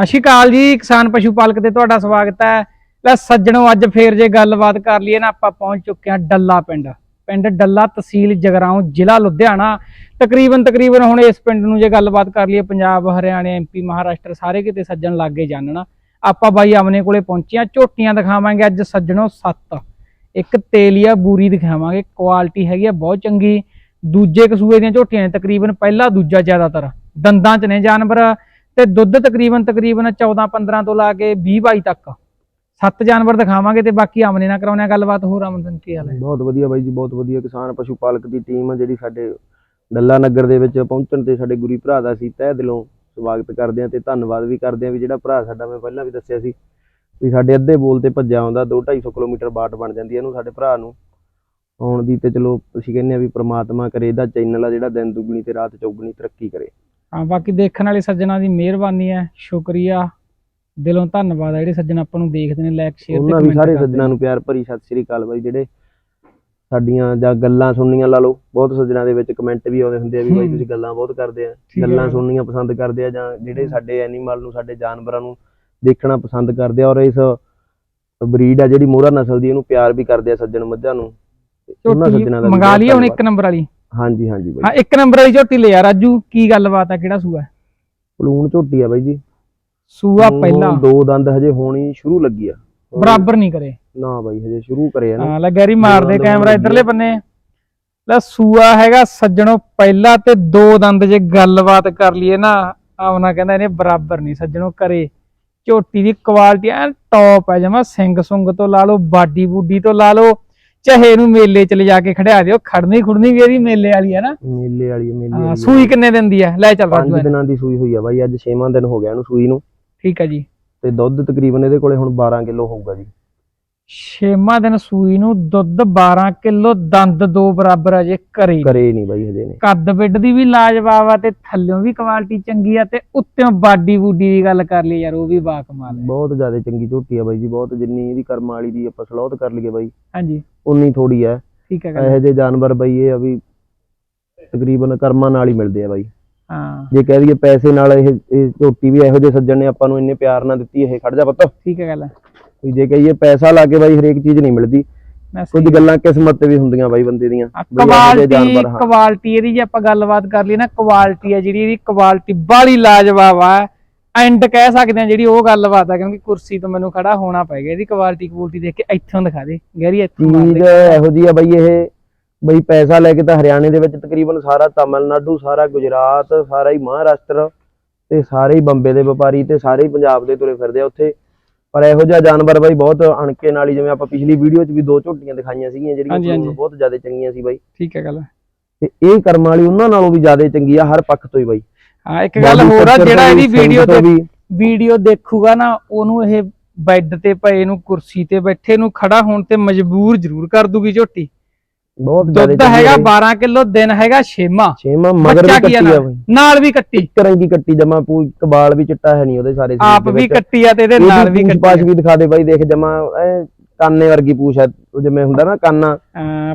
ਸਤਿ ਸ਼੍ਰੀ ਅਕਾਲ ਜੀ, ਕਿਸਾਨ ਪਸ਼ੂ ਪਾਲਕ ਤੇ ਤੁਹਾਡਾ ਸਵਾਗਤ ਹੈ। ਲੈ ਸੱਜਣੋ, ਅੱਜ ਫੇਰ ਜੇ ਗੱਲਬਾਤ ਕਰ ਲਈਏ ਨਾ, ਆਪਾਂ ਪਹੁੰਚ ਚੁੱਕੇ ਹਾਂ ਡੱਲਾ ਪਿੰਡ। ਪਿੰਡ ਡੱਲਾ ਤਹਿਸੀਲ ਜਗਰਾਉਂ, ਜ਼ਿਲ੍ਹਾ ਲੁਧਿਆਣਾ। ਤਕਰੀਬਨ ਤਕਰੀਬਨ ਹੁਣ ਇਸ ਪਿੰਡ ਨੂੰ ਜੇ ਗੱਲਬਾਤ ਕਰ ਲਈਏ, ਪੰਜਾਬ, ਹਰਿਆਣਾ ਐਮਪੀ ਮਹਾਰਾਸ਼ਟਰ, ਸਾਰੇ ਕਿਤੇ ਸੱਜਣ ਲੱਗੇ ਜਾਣਨਾ। ਆਪਾਂ ਬਾਈ ਆਮਨੇ ਕੋਲੇ ਪਹੁੰਚੇ ਹਾਂ, ਝੋਟੀਆਂ ਦਿਖਾਵਾਂਗੇ ਅੱਜ ਸੱਜਣੋ ਸੱਤ। ਇੱਕ ਤੇਲੀਆ ਬੂਰੀ ਦਿਖਾਵਾਂਗੇ ਕੁਆਲਿਟੀ ਹੈਗੀ ਆ, ਬਹੁਤ ਚੰਗੀ। ਦੂਜੇ ਕਸੂਏ ਦੀਆਂ ਝੋਟੀਆਂ ਨੇ, ਤਕਰੀਬਨ ਪਹਿਲਾ, ਦੂਜਾ ਜ਼ਿਆਦਾਤਰ। ਦੰਦਾਂ 'ਚ ਨੇ ਜਾਨਵਰ। ਤੇ ਦੁੱਧ ਤਕਰੀਬਨ ਤਕਰੀਬਨ 14 15 ਤੋਂ ਲਾ ਕੇ 20 22 ਤੱਕ। ਸੱਤ ਜਾਨਵਰ ਦਿਖਾਵਾਂਗੇ ਤੇ ਬਾਕੀ ਆਮਨੇ ਨਾਲ ਕਰਾਉਣੇ ਗੱਲਬਾਤ ਹੋਰ ਆਮਨ ਕੀ ਹਾਲ ਹੈ? ਬਹੁਤ ਵਧੀਆ ਬਾਈ ਜੀ, ਬਹੁਤ ਵਧੀਆ ਕਿਸਾਨ ਪਸ਼ੂ ਪਾਲਕ ਦੀ ਟੀਮ ਜਿਹੜੀ ਸਾਡੇ ਡੱਲਾ ਨਗਰ ਦੇ ਵਿੱਚ ਪਹੁੰਚਣ ਤੇ ਸਾਡੇ ਗੁਰੀ ਭਰਾ ਦਾ ਸੀ, ਤਹਿ ਦਿਲੋਂ ਸਵਾਗਤ ਕਰਦੇ ਆ ਤੇ ਧੰਨਵਾਦ ਵੀ ਕਰਦੇ ਆ ਵੀ ਜਿਹੜਾ ਭਰਾ ਸਾਡਾ ਮੈਂ ਪਹਿਲਾਂ ਵੀ ਦੱਸਿਆ ਸੀ ਵੀ ਸਾਡੇ ਅੱਧੇ ਬੋਲ ਤੇ ਭੱਜਿਆ ਆਉਂਦਾ 2-250 ਕਿਲੋਮੀਟਰ ਬਾਟ ਬਣ ਜਾਂਦੀ ਹੈ ਇਹਨੂੰ ਸਾਡੇ ਭਰਾ ਨੂੰ। ਆਉਣ ਦੀ ਤੇ ਚਲੋ, ਅਸੀਂ ਕਹਿੰਦੇ ਆ ਵੀ ਪ੍ਰਮਾਤਮਾ ਕਰੇ, ਇਹਦਾ ਚੈਨਲ ਆ ਜਿਹੜਾ ਦਿਨ ਦੁੱਗਣੀ ਤੇ ਰਾਤ ਚੌਗਣੀ ਤਰੱਕੀ ਕਰੇ। ਹਾਂ ਬਾਕੀ ਦੇਖਣ ਵਾਲੇ ਸੱਜਣਾ ਦੀ ਮਿਹਰਬਾਨੀ ਹੈ ਸ਼ੁਕਰੀਆ। ਦਿਲੋਂ ਧੰਨਵਾਦ ਹੈ ਜਿਹੜੇ ਸੱਜਣ ਆਪਾਂ ਨੂੰ ਦੇਖਦੇ ਨੇ ਲਾਈਕ ਸ਼ੇਅਰ ਤੇ ਉਹਨਾਂ ਵੀ ਸਾਰੇ ਸੱਜਣਾਂ ਨੂੰ। ਪਿਆਰ ਭਰੀ ਸਤਿ ਸ੍ਰੀ ਅਕਾਲ ਬਾਈ ਜਿਹੜੇ ਸਾਡੀਆਂ ਜਾਂ ਗੱਲਾਂ ਸੁਣਨੀਆਂ ਲਾ ਲਓ। ਬਹੁਤ ਸੱਜਣਾਂ ਦੇ ਵਿੱਚ ਕਮੈਂਟ ਵੀ ਆਉਂਦੇ ਹੁੰਦੇ ਆ ਵੀ ਬਾਈ। ਤੁਸੀਂ ਗੱਲਾਂ ਬਹੁਤ ਕਰਦੇ ਆ। ਗੱਲਾਂ। ਸੁਣਨੀਆਂ ਪਸੰਦ ਕਰਦੇ ਆ ਜਾਂ ਜਿਹੜੇ ਸਾਡੇ ਐਨੀਮਲ ਨੂੰ ਸਾਡੇ ਜਾਨਵਰਾਂ ਨੂੰ ਦੇਖਣਾ ਪਸੰਦ ਕਰਦੇ ਆ ਔਰ ਇਸ ਬਰੀਡ ਆ ਜਿਹੜੀ ਮੋਹਰਾ ਨਸਲ ਦੀ ਇਹਨੂੰ ਪਿਆਰ ਵੀ ਕਰਦੇ ਆ ਸੱਜਣ ਮੱਝਾਂ ਨੂੰ। ਉਹਨਾਂ ਸੱਜਣਾਂ ਦਾ ਮੰਗਾ ਬਹੁਤ ਲਈ ਹੁਣ ਇੱਕ। ਨੰਬਰ ਵਾਲੀ। ਹਾਂਜੀ ਹਾਂਜੀ ਬਾਈ। ਹਾਂ ਇੱਕ ਨੰਬਰ ਵਾਲੀ ਝੋਟੀ ਲੈ ਆ ਰਾਜੂ ਕੀ ਗੱਲਬਾਤ ਹੈ ਕਿਹੜਾ ਸੂਆ? ਹੈ? ਪਲੂਣ ਝੋਟੀ ਆ ਬਾਈ ਜੀ। ਸੂਆ ਹੁਣ ਪਹਿਲਾ। ਦੋ ਦੰਦ ਹਜੇ ਹੋਣੀ ਸ਼ੁਰੂ ਲੱਗੀ ਆ। ਬਰਾਬਰ ਨਹੀਂ ਕਰੇ। ਨਾ ਬਾਈ ਹਜੇ ਸ਼ੁਰੂ ਕਰੇ ਆ ਨਾ। ਹਾਂ ਲੈ ਗੈਰੀ ਮਾਰ ਦੇ ਦੰਦ ਕੈਮਰਾ ਇਧਰਲੇ ਆ। ਬੰਨੇ। ਲੈ ਸੂਆ ਹੈਗਾ ਸੱਜਣੋ ਪਹਿਲਾ ਤੇ ਦੋ ਦੰਦ ਜੇ ਗੱਲਬਾਤ ਕਰ ਲਈਏ ਨਾ ਆਵਨਾ ਕਹਿੰਦਾ ਇਹਨੇ ਬਰਾਬਰ ਨਹੀਂ ਸੱਜਣੋ ਕਰੇ। ਝੋਟੀ ਦੀ ਕੁਆਲਿਟੀ ਐ ਟੌਪ ਹੈ ਜਮਾ ਸਿੰਘ ਸੁੰਗ ਤੋਂ ਲਾ ਲਓ ਬਾਡੀ ਬੂਡੀ ਤੋਂ ਲਾ ਲਓ। ਚਾਹੇ ਇਹਨੂੰ ਮੇਲੇ ਚ ਲਿਜਾ ਕੇ ਖੜਿਆ ਦਿਓ ਖੜਨੀ ਖੁੜਨੀ ਵੀ ਇਹਦੀ ਮੇਲੇ ਵਾਲੀ ਹੈ ਨਾ। ਮੇਲੇ ਵਾਲੀ ਆ, ਮੇਲੇ ਹਾਂ, ਵਾਲੀ ਆ। ਸੂਈ ਕਿੰਨੇ ਦਿਨ ਦੀ ਹੈ ਲੈ ਚੱਲ ਰਾਜੂ ਪੰਜ। ਦਿਨਾਂ ਦੀ ਸੂਈ ਹੋਈ ਆ ਬਾਈ ਅੱਜ 6ਵਾਂ ਦਿਨ ਹੋ ਗਿਆ ਇਹਨੂੰ ਸੂਈ ਨੂੰ। ਠੀਕ ਹੈ ਜੀ। ਤੇ ਦੁੱਧ ਤਕਰੀਬਨ ਇਹਦੇ ਕੋਲੇ ਹੁਣ 12 ਕਿਲੋ ਹੋਊਗਾ ਜੀ। ਛੇਵਾਂ ਦਿਨ ਸੂਈ ਨੂੰ ਦੁੱਧ 12 ਕਿਲੋ ਦੰਦ ਦੋ ਬਰਾਬਰ ਹੈ ਜੇ ਕਰੇ ਕਰੇ ਨਹੀਂ ਬਾਈ ਹਜੇ ਨੇ ਕੱਦ ਬਿੱਡ ਦੀ ਵੀ ਲਾਜਵਾਬ ਆ ਤੇ ਥੱਲਿਓਂ ਵੀ ਕੁਆਲਿਟੀ ਚੰਗੀ ਆ ਤੇ ਉੱਤੋਂ ਬਾਡੀ ਬੂਡੀ ਦੀ ਗੱਲ ਕਰ ਲਈ ਯਾਰ ਉਹ ਵੀ ਬਾ ਕਮਾਲ ਹੈ ਬਹੁਤ ਜ਼ਿਆਦਾ ਚੰਗੀ ਝੋਟੀ ਆ ਬਾਈ ਜੀ ਬਹੁਤ ਜਿੰਨੀ ਇਹਦੀ ਕਰਮ ਵਾਲੀ ਦੀ ਆਪਾਂ ਸਲੋਤ ਕਰ ਲਈਏ ਬਾਈ। ਹਾਂਜੀ। ਉਨੀ ਥੋੜੀ ਆ। ਠੀਕ ਹੈ ਇਹੋ ਜਿਹੇ ਜਾਨਵਰ ਬਾਈ ਇਹ ਆ ਵੀ ਤਕਰੀਬਨ ਕਰਮਾਂ ਨਾਲ ਹੀ ਮਿਲਦੇ ਆ ਬਾਈ। ਹਾਂ। ਜੇ ਕਹਿ ਦਈਏ ਪੈਸੇ ਨਾਲ ਇਹ ਇਹ ਝੋਟੀ ਵੀ ਇਹੋ ਜਿਹੇ ਸੱਜਣ ਨੇ ਆਪਾਂ ਨੂੰ ਇੰਨੇ ਪਿਆਰ ਨਾਲ ਦਿੱਤੀ ਇਹ ਖੜ ਜਾ ਪੁੱਤ। ਠੀਕ ਹੈ ਗੱਲ ਵੀ ਜੇ ਕਹੀਏ ਪੈਸਾ ਲਾ ਕੇ ਬਾਈ ਹਰੇਕ ਚੀਜ਼ ਨਹੀਂ ਮਿਲਦੀ। ਕੁਝ ਗੱਲਾਂ ਕਿਸਮਤ ਤੇ ਵੀ ਹੁੰਦੀਆਂ ਬਾਈ ਬੰਦੇ ਦੀਆਂ ਕੁਆਲਿਟੀ ਹਾਂ। ਕੁਆਲਿਟੀ ਇਹਦੀ ਜੇ ਆਪਾਂ ਗੱਲਬਾਤ ਕਰ ਲਈ ਨਾ ਕੁਆਲਿਟੀ ਆ ਜਿਹੜੀ ਇਹਦੀ ਕੁਆਲਿਟੀ ਬਾਲੀ ਲਾਜਵਾਬ ਆ। ਐਂਡ ਕਹਿ ਸਕਦੇ ਆ ਜਿਹੜੀ ਉਹ ਗੱਲਬਾਤ ਆ ਕਿਉਂਕਿ ਕੁਰਸੀ ਤੋਂ ਮੈਨੂੰ ਖੜਾ ਹੋਣਾ ਪੈ ਗਿਆ। ਇਹਦੀ ਕੁਆਲਿਟੀ ਕੁਆਲਿਟੀ ਦੇਖ ਕੇ ਇੱਥੋਂ ਦਿਖਾ ਦੇ ਗੈਰੀ ਇੱਥੋਂ ਮਾਰ ਦੇ। ਇਹੋ ਜੀ ਆ ਬਈ ਇਹ ਬਈ ਪੈਸਾ ਲੈ ਕੇ ਤਾਂ ਹਰਿਆਣੇ ਦੇ ਵਿੱਚ ਤਕਰੀਬਨ ਸਾਰਾ ਤਾਮਿਲਨਾਡੂ ਸਾਰਾ ਗੁਜਰਾਤ ਸਾਰਾ ਹੀ ਮਹਾਰਾਸ਼ਟਰ ਤੇ ਸਾਰੇ ਹੀ ਬੰਬੇ ਦੇ ਵਪਾਰੀ ਤੇ ਸਾਰੇ ਹੀ ਪੰਜਾਬ ਦੇ ਤੁਰੇ ਫਿਰਦੇ ਆ ਉੱਥੇ। ਪਰ ਇਹੋ ਜਿਹਾ ਜਾਨਵਰ ਬਾਈ ਬਹੁਤ ਅਣਕੇ ਨਾਲ ਹੀ ਜਿਵੇਂ ਆਪਾਂ ਪਿਛਲੀ ਵੀਡੀਓ 'ਚ ਵੀ ਦੋ ਝੋਟੀਆਂ ਦਿਖਾਈਆਂ ਸੀਗੀਆਂ ਜਿਹੜੀਆਂ ਬਹੁਤ ਜ਼ਿਆਦਾ ਚੰਗੀਆਂ ਸੀ ਬਾਈ। ਠੀਕ ਹੈ ਗੱਲ। ਤੇ ਇਹ ਕਰਮ ਵਾਲੀ ਉਹਨਾਂ ਨਾਲੋਂ ਵੀ ਜ਼ਿਆਦਾ ਚੰਗੀ ਆ ਹਰ ਪੱਖ ਤੋਂ ਹੀ ਬਾਈ। ਹਾਂ ਇੱਕ ਗੱਲ ਹੋਰ ਆ ਜਿਹੜਾ ਇਹਦੀ ਵੀਡੀਓ ਤੋਂ ਵੀਡੀਓ ਦੇਖੂਗਾ ਨਾ ਉਹਨੂੰ ਇਹ ਬੈੱਡ ਤੇ ਪਏ ਨੂੰ ਕੁਰਸੀ ਤੇ ਬੈਠੇ ਨੂੰ ਖੜਾ ਹੋਣ ਤੇ ਮਜਬੂਰ ਜ਼ਰੂਰ ਕਰ ਦੂਗੀ ਝੋਟੀ। ਬਹੁਤ ਜ਼ਿਆਦਾ ਦੁੱਧ ਹੈਗਾ 12 ਕਿਲੋ ਦਿਨ ਹੈਗਾ ਛੇਮਾ ਛੇਵਾਂ ਮਗਰ ਵੀ ਕੱਟੀ ਆ ਨਾਲ? ਬਾਈ ਨਾਲ ਵੀ ਕੱਟੀ ਇੱਕ ਰੰਗੀ ਕੱਟੀ ਜਮਾ ਪੂ ਕਬਾਲ ਵੀ ਚਿੱਟਾ ਹੈ ਨਹੀਂ ਉਹਦੇ ਸਾਰੇ ਆਪ ਵੀ। ਕੱਟੀ ਆ ਤੇ ਇਹਦੇ ਨਾਲ ਵੀ ਕੱਟੀ ਪਾਸ਼। ਵੀ ਦਿਖਾ ਦੇ ਬਾਈ ਦੇਖ ਜਮਾ ਐ ਕਾਨੇ ਵਰਗੀ ਪੂਛ ਹੈ ਜਿਵੇਂ ਹੁੰਦਾ ਨਾ ਕਾਨਾ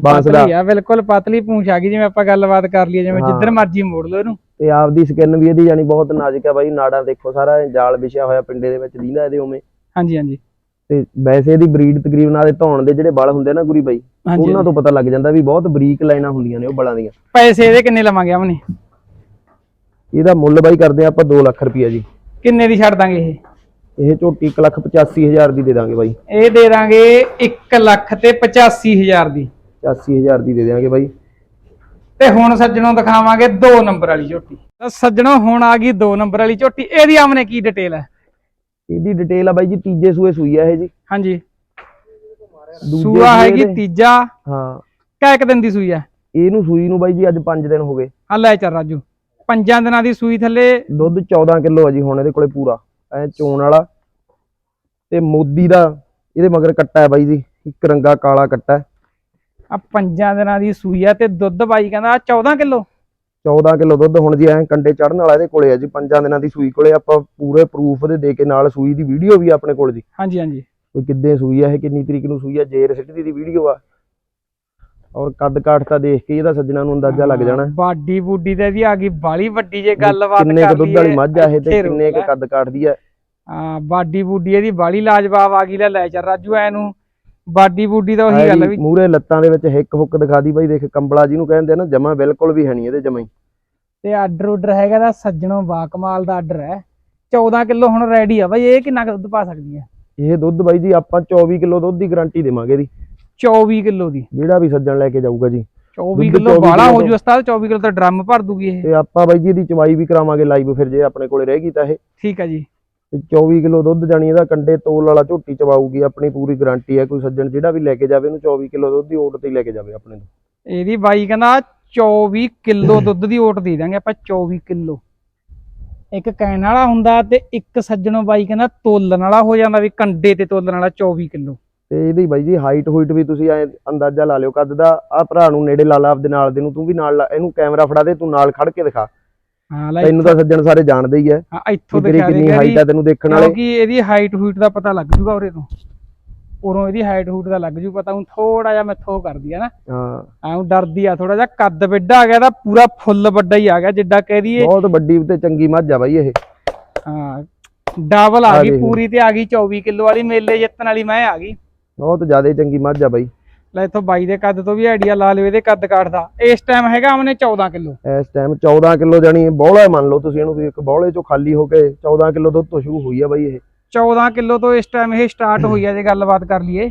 ਬਾਂਸ ਦਾ। ਆ ਬਿਲਕੁਲ ਪਤਲੀ ਪੂੰਛ ਆ ਗਈ ਜਿਵੇਂ ਆਪਾਂ ਗੱਲਬਾਤ ਕਰ ਲਈਏ ਜਿਵੇਂ। ਜਿੱਧਰ ਮਰਜ਼ੀ ਮੋੜ ਲਓ ਇਹਨੂੰ ਤੇ ਆਪਦੀ ਸਕਿਨ ਵੀ ਇਹਦੀ ਜਾਨੀ ਬਹੁਤ ਨਾਜ਼ੁਕ ਹੈ ਬਾਈ ਨਾੜਾਂ ਦੇਖੋ ਸਾਰਾ ਜਾਲ ਵਿਛਿਆ ਹੋਇਆ ਪਿੰਡੇ ਦੇ ਵਿੱਚ ਦੀਂਦਾ ਇਹਦੇ ਉਵੇਂ ਹਾਂਜੀ ਹਾਂਜੀ ਤੇ ਵੈਸੇ ਇਹਦੀ ਬਰੀਡ ਤਕਰੀਬਨ ਆਦੇ ਧੌਣ ਦੇ ਜਿਹੜੇ ਬਲ ਹੁੰਦੇ ਨਾ ਗੁਰੀ ਬਾਈ ਹਾਂਜੀ ਉਹਨਾਂ ਤੋਂ ਪਤਾ ਲੱਗ ਜਾਂਦਾ ਵੀ ਬਹੁਤ ਬਰੀਕ ਲਾਈਨਾਂ ਹੁੰਦੀਆਂ ਨੇ ਉਹ ਬਲਾਂ ਦੀਆਂ। ਪੈਸੇ ਇਹਦੇ ਕਿੰਨੇ ਲਵਾਂਗੇ ਆਮਨੇ ਇਹਦਾ ਮੁੱਲ ਬਾਈ ਕਰਦੇ ਆ ਆਪਾਂ 2 ਲੱਖ ਰੁਪਈਆ ਜੀ। ਕਿੰਨੇ ਦੀ ਛੱਡ ਦਾਂਗੇ ਇਹ? ਇਹ ਝੋਟੀ 1 ਲੱਖ 85 ਹਜ਼ਾਰ ਦੀ ਦੇ ਦਾਂਗੇ ਬਾਈ। ਇਹ ਦੇ ਦਾਂਗੇ 1 ਲੱਖ ਤੇ 85000 ਦੀ। 85 ਹਜ਼ਾਰ ਦੀ ਦੇ ਦਿਆਂਗੇ ਬਾਈ। ਤੇ ਹੁਣ ਸੱਜਣੋਂ ਦਿਖਾਵਾਂਗੇ 2 ਨੰਬਰ ਵਾਲੀ ਝੋਟੀ। ਤਾਂ ਸੱਜਣੋਂ ਹੁਣ ਆ ਗਈ 2 ਨੰਬਰ ਵਾਲੀ ਝੋਟੀ। ਇਹਦੀ ਆਮਨੇ ਕੀ ਡਿਟੇਲ ਹੈ? ਇਹਦੀ ਡਿਟੇਲ ਆ ਬਾਈ ਜੀ ਤੀਜੇ ਸੂਏ ਸੂਈ ਆ ਇਹ ਜੀ। ਹਾਂਜੀ। ਦੂਜੇ ਸੂਆ ਸੂਏ ਹੈਗੀ ਦੇ- ਤੀਜਾ। ਹਾਂ। ਕੈ ਕੁ ਦਿਨ ਦੀ ਸੂਈ ਹੈ ਇਹਨੂੰ ਸੂਈ ਨੂੰ ਬਾਈ ਜੀ ਅੱਜ 5 ਦਿਨ ਹੋ ਗਏ। ਆ ਲੈ ਚੱਲ ਰਾਜੂ। ਪੰਜਾਂ ਦਿਨਾਂ ਦੀ ਸੂਈ ਥੱਲੇ। ਦੁੱਧ 14 ਕਿਲੋ ਆ ਜੀ ਹੁਣ ਇਹਦੇ ਕੋਲੇ ਪੂਰਾ। ਐ ਚੋਣ ਵਾਲਾ। ਤੇ ਮੋਦੀ ਦਾ ਇਹਦੇ ਮਗਰ ਕੱਟਾ ਹੈ ਬਾਈ ਜੀ। ਇੱਕ ਰੰਗਾ ਕਾਲਾ ਕੱਟਾ ਹੈ। ਆ ਪੰਜਾਂ ਦਿਨਾਂ ਦੀ ਸੂਈ ਆ ਤੇ ਦੁੱਧ ਬਾਈ ਕਹਿੰਦਾ 14 ਕਿਲੋ। 14 ਕਿਲੋ ਦੁੱਧ ਹੁਣ ਜੀ ਐ ਕੰਡੇ ਚੜਨ ਵਾਲਾ ਇਹਦੇ ਕੋਲੇ ਆ ਜੀ ਪੰਜਾਂ ਦਿਨਾਂ ਦੀ ਸੂਈ ਕੋਲੇ ਆਪਾਂ ਪੂਰੇ ਪ੍ਰੂਫ ਦੇ ਦੇ ਕੇ ਨਾਲ ਸੂਈ ਦੀ ਵੀਡੀਓ ਵੀ ਆਪਣੇ ਕੋਲ ਜੀ। ਹਾਂਜੀ ਹਾਂਜੀ। ਕੋਈ ਕਿੱਦੇ ਸੂਈ ਆ ਇਹ ਕਿੰਨੀ ਤਰੀਕ ਨੂੰ ਸੂਈ ਆ ਜੇਰ ਸਿੱਟੀ ਦੀ ਵੀਡੀਓ ਆ। ਔਰ ਕੱਦ ਕਾਠ ਤਾਂ ਦੇਖ ਕੇ ਇਹਦਾ ਸੱਜਣਾ ਨੂੰ ਅੰਦਾਜ਼ਾ ਲੱਗ ਜਾਣਾ। ਬਾਡੀ ਬੂਡੀ ਤੇ ਇਹਦੀ ਆ ਗਈ ਬਾਲੀ ਵੱਡੀ ਜੇ ਗੱਲਬਾਤ ਕਿੰਨੇ ਕੁ ਕਰ ਦੁੱਧ ਲਈਏ ਵਾਲੀ ਮੱਝ ਆ ਇਹ ਤੇ ਕਿੰਨੇ ਕੁ। ਕੱਦ ਕਾਠ ਦੀ ਆ। ਆ ਬਾਡੀ ਬੂਡੀ ਇਹਦੀ ਬਾਲੀ ਲਾਜਵਾਬ ਆ ਗਈ ਲੈ ਲੈ ਚੱਲ ਰਾਜੂ ਐ ਨੂੰ ਬਾਡੀ ਬੂਡੀ ਤਾਂ ਉਹੀ ਗੱਲ ਆ ਵੀ ਮੂਰੇ ਲੱਤਾਂ ਦੇ ਵਿੱਚ ਹਿੱਕ ਹੁੱਕ ਦਿਖਾ ਦੀ ਬਾਈ ਦੇਖ ਕੰਬਲਾ ਜਿਹਨੂੰ ਕਹਿੰਦੇ ਆ ਨਾ ਜਮਾ ਬਿਲਕੁਲ ਵੀ ਹੈ ਨਹੀਂ ਇਹਦੇ ਜਮਾ ਹੀ। ਤੇ ਆਰਡਰ ਉਡਰ ਹੈਗਾ ਦਾ ਸੱਜਣੋਂ ਬਾ ਕਮਾਲ ਦਾ ਆਰਡਰ ਹੈ। 14 ਕਿਲੋ ਹੁਣ ਰੈਡੀ ਆ ਬਈ ਇਹ ਕਿੰਨਾ ਦੁੱਧ ਪਾ ਸਕਦੀ ਹੈ ਇਹ ਦੁੱਧ ਬਾਈ ਜੀ ਆਪਾਂ 24 ਕਿਲੋ ਦੁੱਧ ਦੀ ਗਾਰੰਟੀ ਦੇਵਾਂਗੇ ਇਹਦੀ 24 ਕਿਲੋ ਦੀ। ਜਿਹੜਾ ਵੀ ਸੱਜਣ ਲੈ ਕੇ ਜਾਊਗਾ ਜੀ। 24 ਦੁੱਧ ਕਿਲੋ 24 ਬਾਲਾ ਹੋ ਜੂ ਉਸਤਾਦ 24 ਕਿਲੋ ਤਾਂ ਡਰਮ ਭਰ ਦੂਗੀ ਇਹ। ਤੇ ਆਪਾਂ ਬਾਈ ਜੀ ਇਹਦੀ ਚਵਾਈ ਵੀ ਕਰਾਵਾਂਗੇ ਲਾਈਵ ਫਿਰ ਜੇ ਆਪਣੇ ਕੋਲੇ ਰਹਿ ਗਈ ਤਾਂ ਇਹ। ਠੀਕ ਆ ਜੀ। ਤੇ 24 ਕਿਲੋ ਦੁੱਧ ਜਾਣੀ ਇਹਦਾ ਕੰਡੇ ਤੋਲ ਵਾਲਾ ਝੋਟੀ ਚਵਾਊਗੀ ਆਪਣੀ ਪੂਰੀ ਗਾਰੰਟੀ ਹੈ ਕੋਈ ਸੱਜਣ ਜਿਹੜਾ ਵੀ ਲੈ ਕੇ ਜਾਵੇ ਇਹਨੂੰ 24 ਕਿਲੋ ਦੁੱਧ ਦੀ ਓਟ ਤੇ ਲੈ ਕੇ ਜਾਵੇ ਆਪਣੇ ਤੋਂ। ਇਹਦੀ ਬਾਈ ਕਹਿੰਦਾ 24 ਕਿਲੋ ਦੁੱਧ ਦੀ ਓਟ ਦੇ ਦਾਂਗੇ ਆਪਾਂ 24 ਕਿਲੋ। ਇੱਕ ਕਹਿਣ ਵਾਲਾ ਹੁੰਦਾ ਤੇ ਇੱਕ ਸੱਜਣੋਂ ਬਾਈ ਕਹਿੰਦਾ ਤੋਲਣ ਵਾਲਾ ਹੋ ਜਾਂਦਾ ਵੀ ਕੰਡੇ ਤੇ ਤੋਲਣ ਵਾਲਾ 24 ਕਿਲੋ। ਤੇ ਇਹਦੀ ਬਾਈ ਜੀ ਹਾਈਟ ਹੋਈਟ ਵੀ ਤੁਸੀਂ ਐ ਅੰਦਾਜ਼ਾ ਲਾ ਲਿਓ ਕੱਦ ਦਾ ਆ ਭਰਾ ਨੂੰ ਨੇੜੇ ਲਾ ਲਾ ਆਪਦੇ ਨਾਲ ਦੇ ਨੂੰ ਤੂੰ ਵੀ ਨਾਲ ਲਾ- ਇਹਨੂੰ ਕੈਮਰਾ ਫੜਾ ਦੇ ਤੂੰ ਨਾਲ ਖੜ ਕੇ ਦਿਖਾ। ਹਾਂ ਲੈ ਤੈਨੂੰ ਤਾਂ ਸੱਜਣ ਸਾਰੇ ਜਾਣਦੇ ਹੀ ਐ ਹਾਂ, ਇੱਥੋਂ ਤੇਰੀ ਦਿਖਾ ਕਿੰਨੀ ਦੇਗਾ ਹਾਈਟ ਹੈ ਤੈਨੂੰ ਦੇਖਣ ਵਾਲੇ। ਕਿਉਂਕਿ ਇਹਦੀ ਹਾਈਟ ਹੂਟ ਦਾ ਪਤਾ ਲੱਗ ਜੂਗਾ ਉਰੇ ਤੋਂ। ਉਰੋਂ ਇਹਦੀ ਹਾਈਟ ਹੂਟ ਦਾ ਲੱਗ ਜੂ ਪਤਾ ਹੁਣ ਥੋੜਾ ਜਿਹਾ ਮੈਥੋਂ ਕਰਦੀ ਆ ਨਾ। ਹਾਂ। ਐਂ ਡਰਦੀ ਆ ਥੋੜਾ ਜਿਹਾ ਕੱਦ ਵੱਡਾ ਆ ਗਿਆ ਤਾਂ ਪੂਰਾ ਫੁੱਲ ਵੱਡਾ ਹੀ ਆ ਗਿਆ ਜਿੱਡਾ ਕਹਿ ਦਈਏ। ਬਹੁਤ ਵੱਡੀ ਤੇ ਚੰਗੀ ਮੱਝ ਆ ਬਾਈ ਇਹ। ਹਾਂ ਡਬਲ ਆ ਗਈ ਦੇਖ। ਪੂਰੀ ਤੇ ਆ ਗਈ 24 ਕਿਲੋ ਵਾਲੀ ਮੇਲੇ ਜਿੱਤਣ ਵਾਲੀ ਮੈਂ ਆ ਗਈ। ਬਹੁਤ ਜ਼ਿਆਦਾ ਚੰਗੀ ਮੱਝ ਆ ਬਾਈ। ਲੈ ਇਥੋਂ ਬਾਈ ਦੇ ਕੱਦ ਤੋਂ ਵੀ ਆਈਡੀਆ ਲਾ ਲਿਓ ਇਹਦੇ ਕੱਦ ਕਾਠ ਦਾ। ਇਸ ਟਾਈਮ ਹੈਗਾ ਆਮਨੇ 14 ਕਿਲੋ। ਇਸ ਟਾਈਮ 14 ਕਿਲੋ ਜਾਣੀ ਬੌਲਾ ਮੰਨ ਲਓ ਤੁਸੀਂ ਇਹਨੂੰ ਇੱਕ ਬੌਲੇ ਚੋਂ ਖਾਲੀ ਹੋ ਕੇ 14 ਕਿਲੋ ਦੁੱਧ ਤੋਂ ਸ਼ੁਰੂ ਹੋਈ ਆ ਬਾਈ ਇਹ। 14 ਕਿਲੋ ਤੋਂ ਇਸ ਟਾਈਮ ਇਹ ਸਟਾਰਟ ਹੋਈ ਆ ਜੇ ਗੱਲਬਾਤ ਕਰ ਲਈਏ।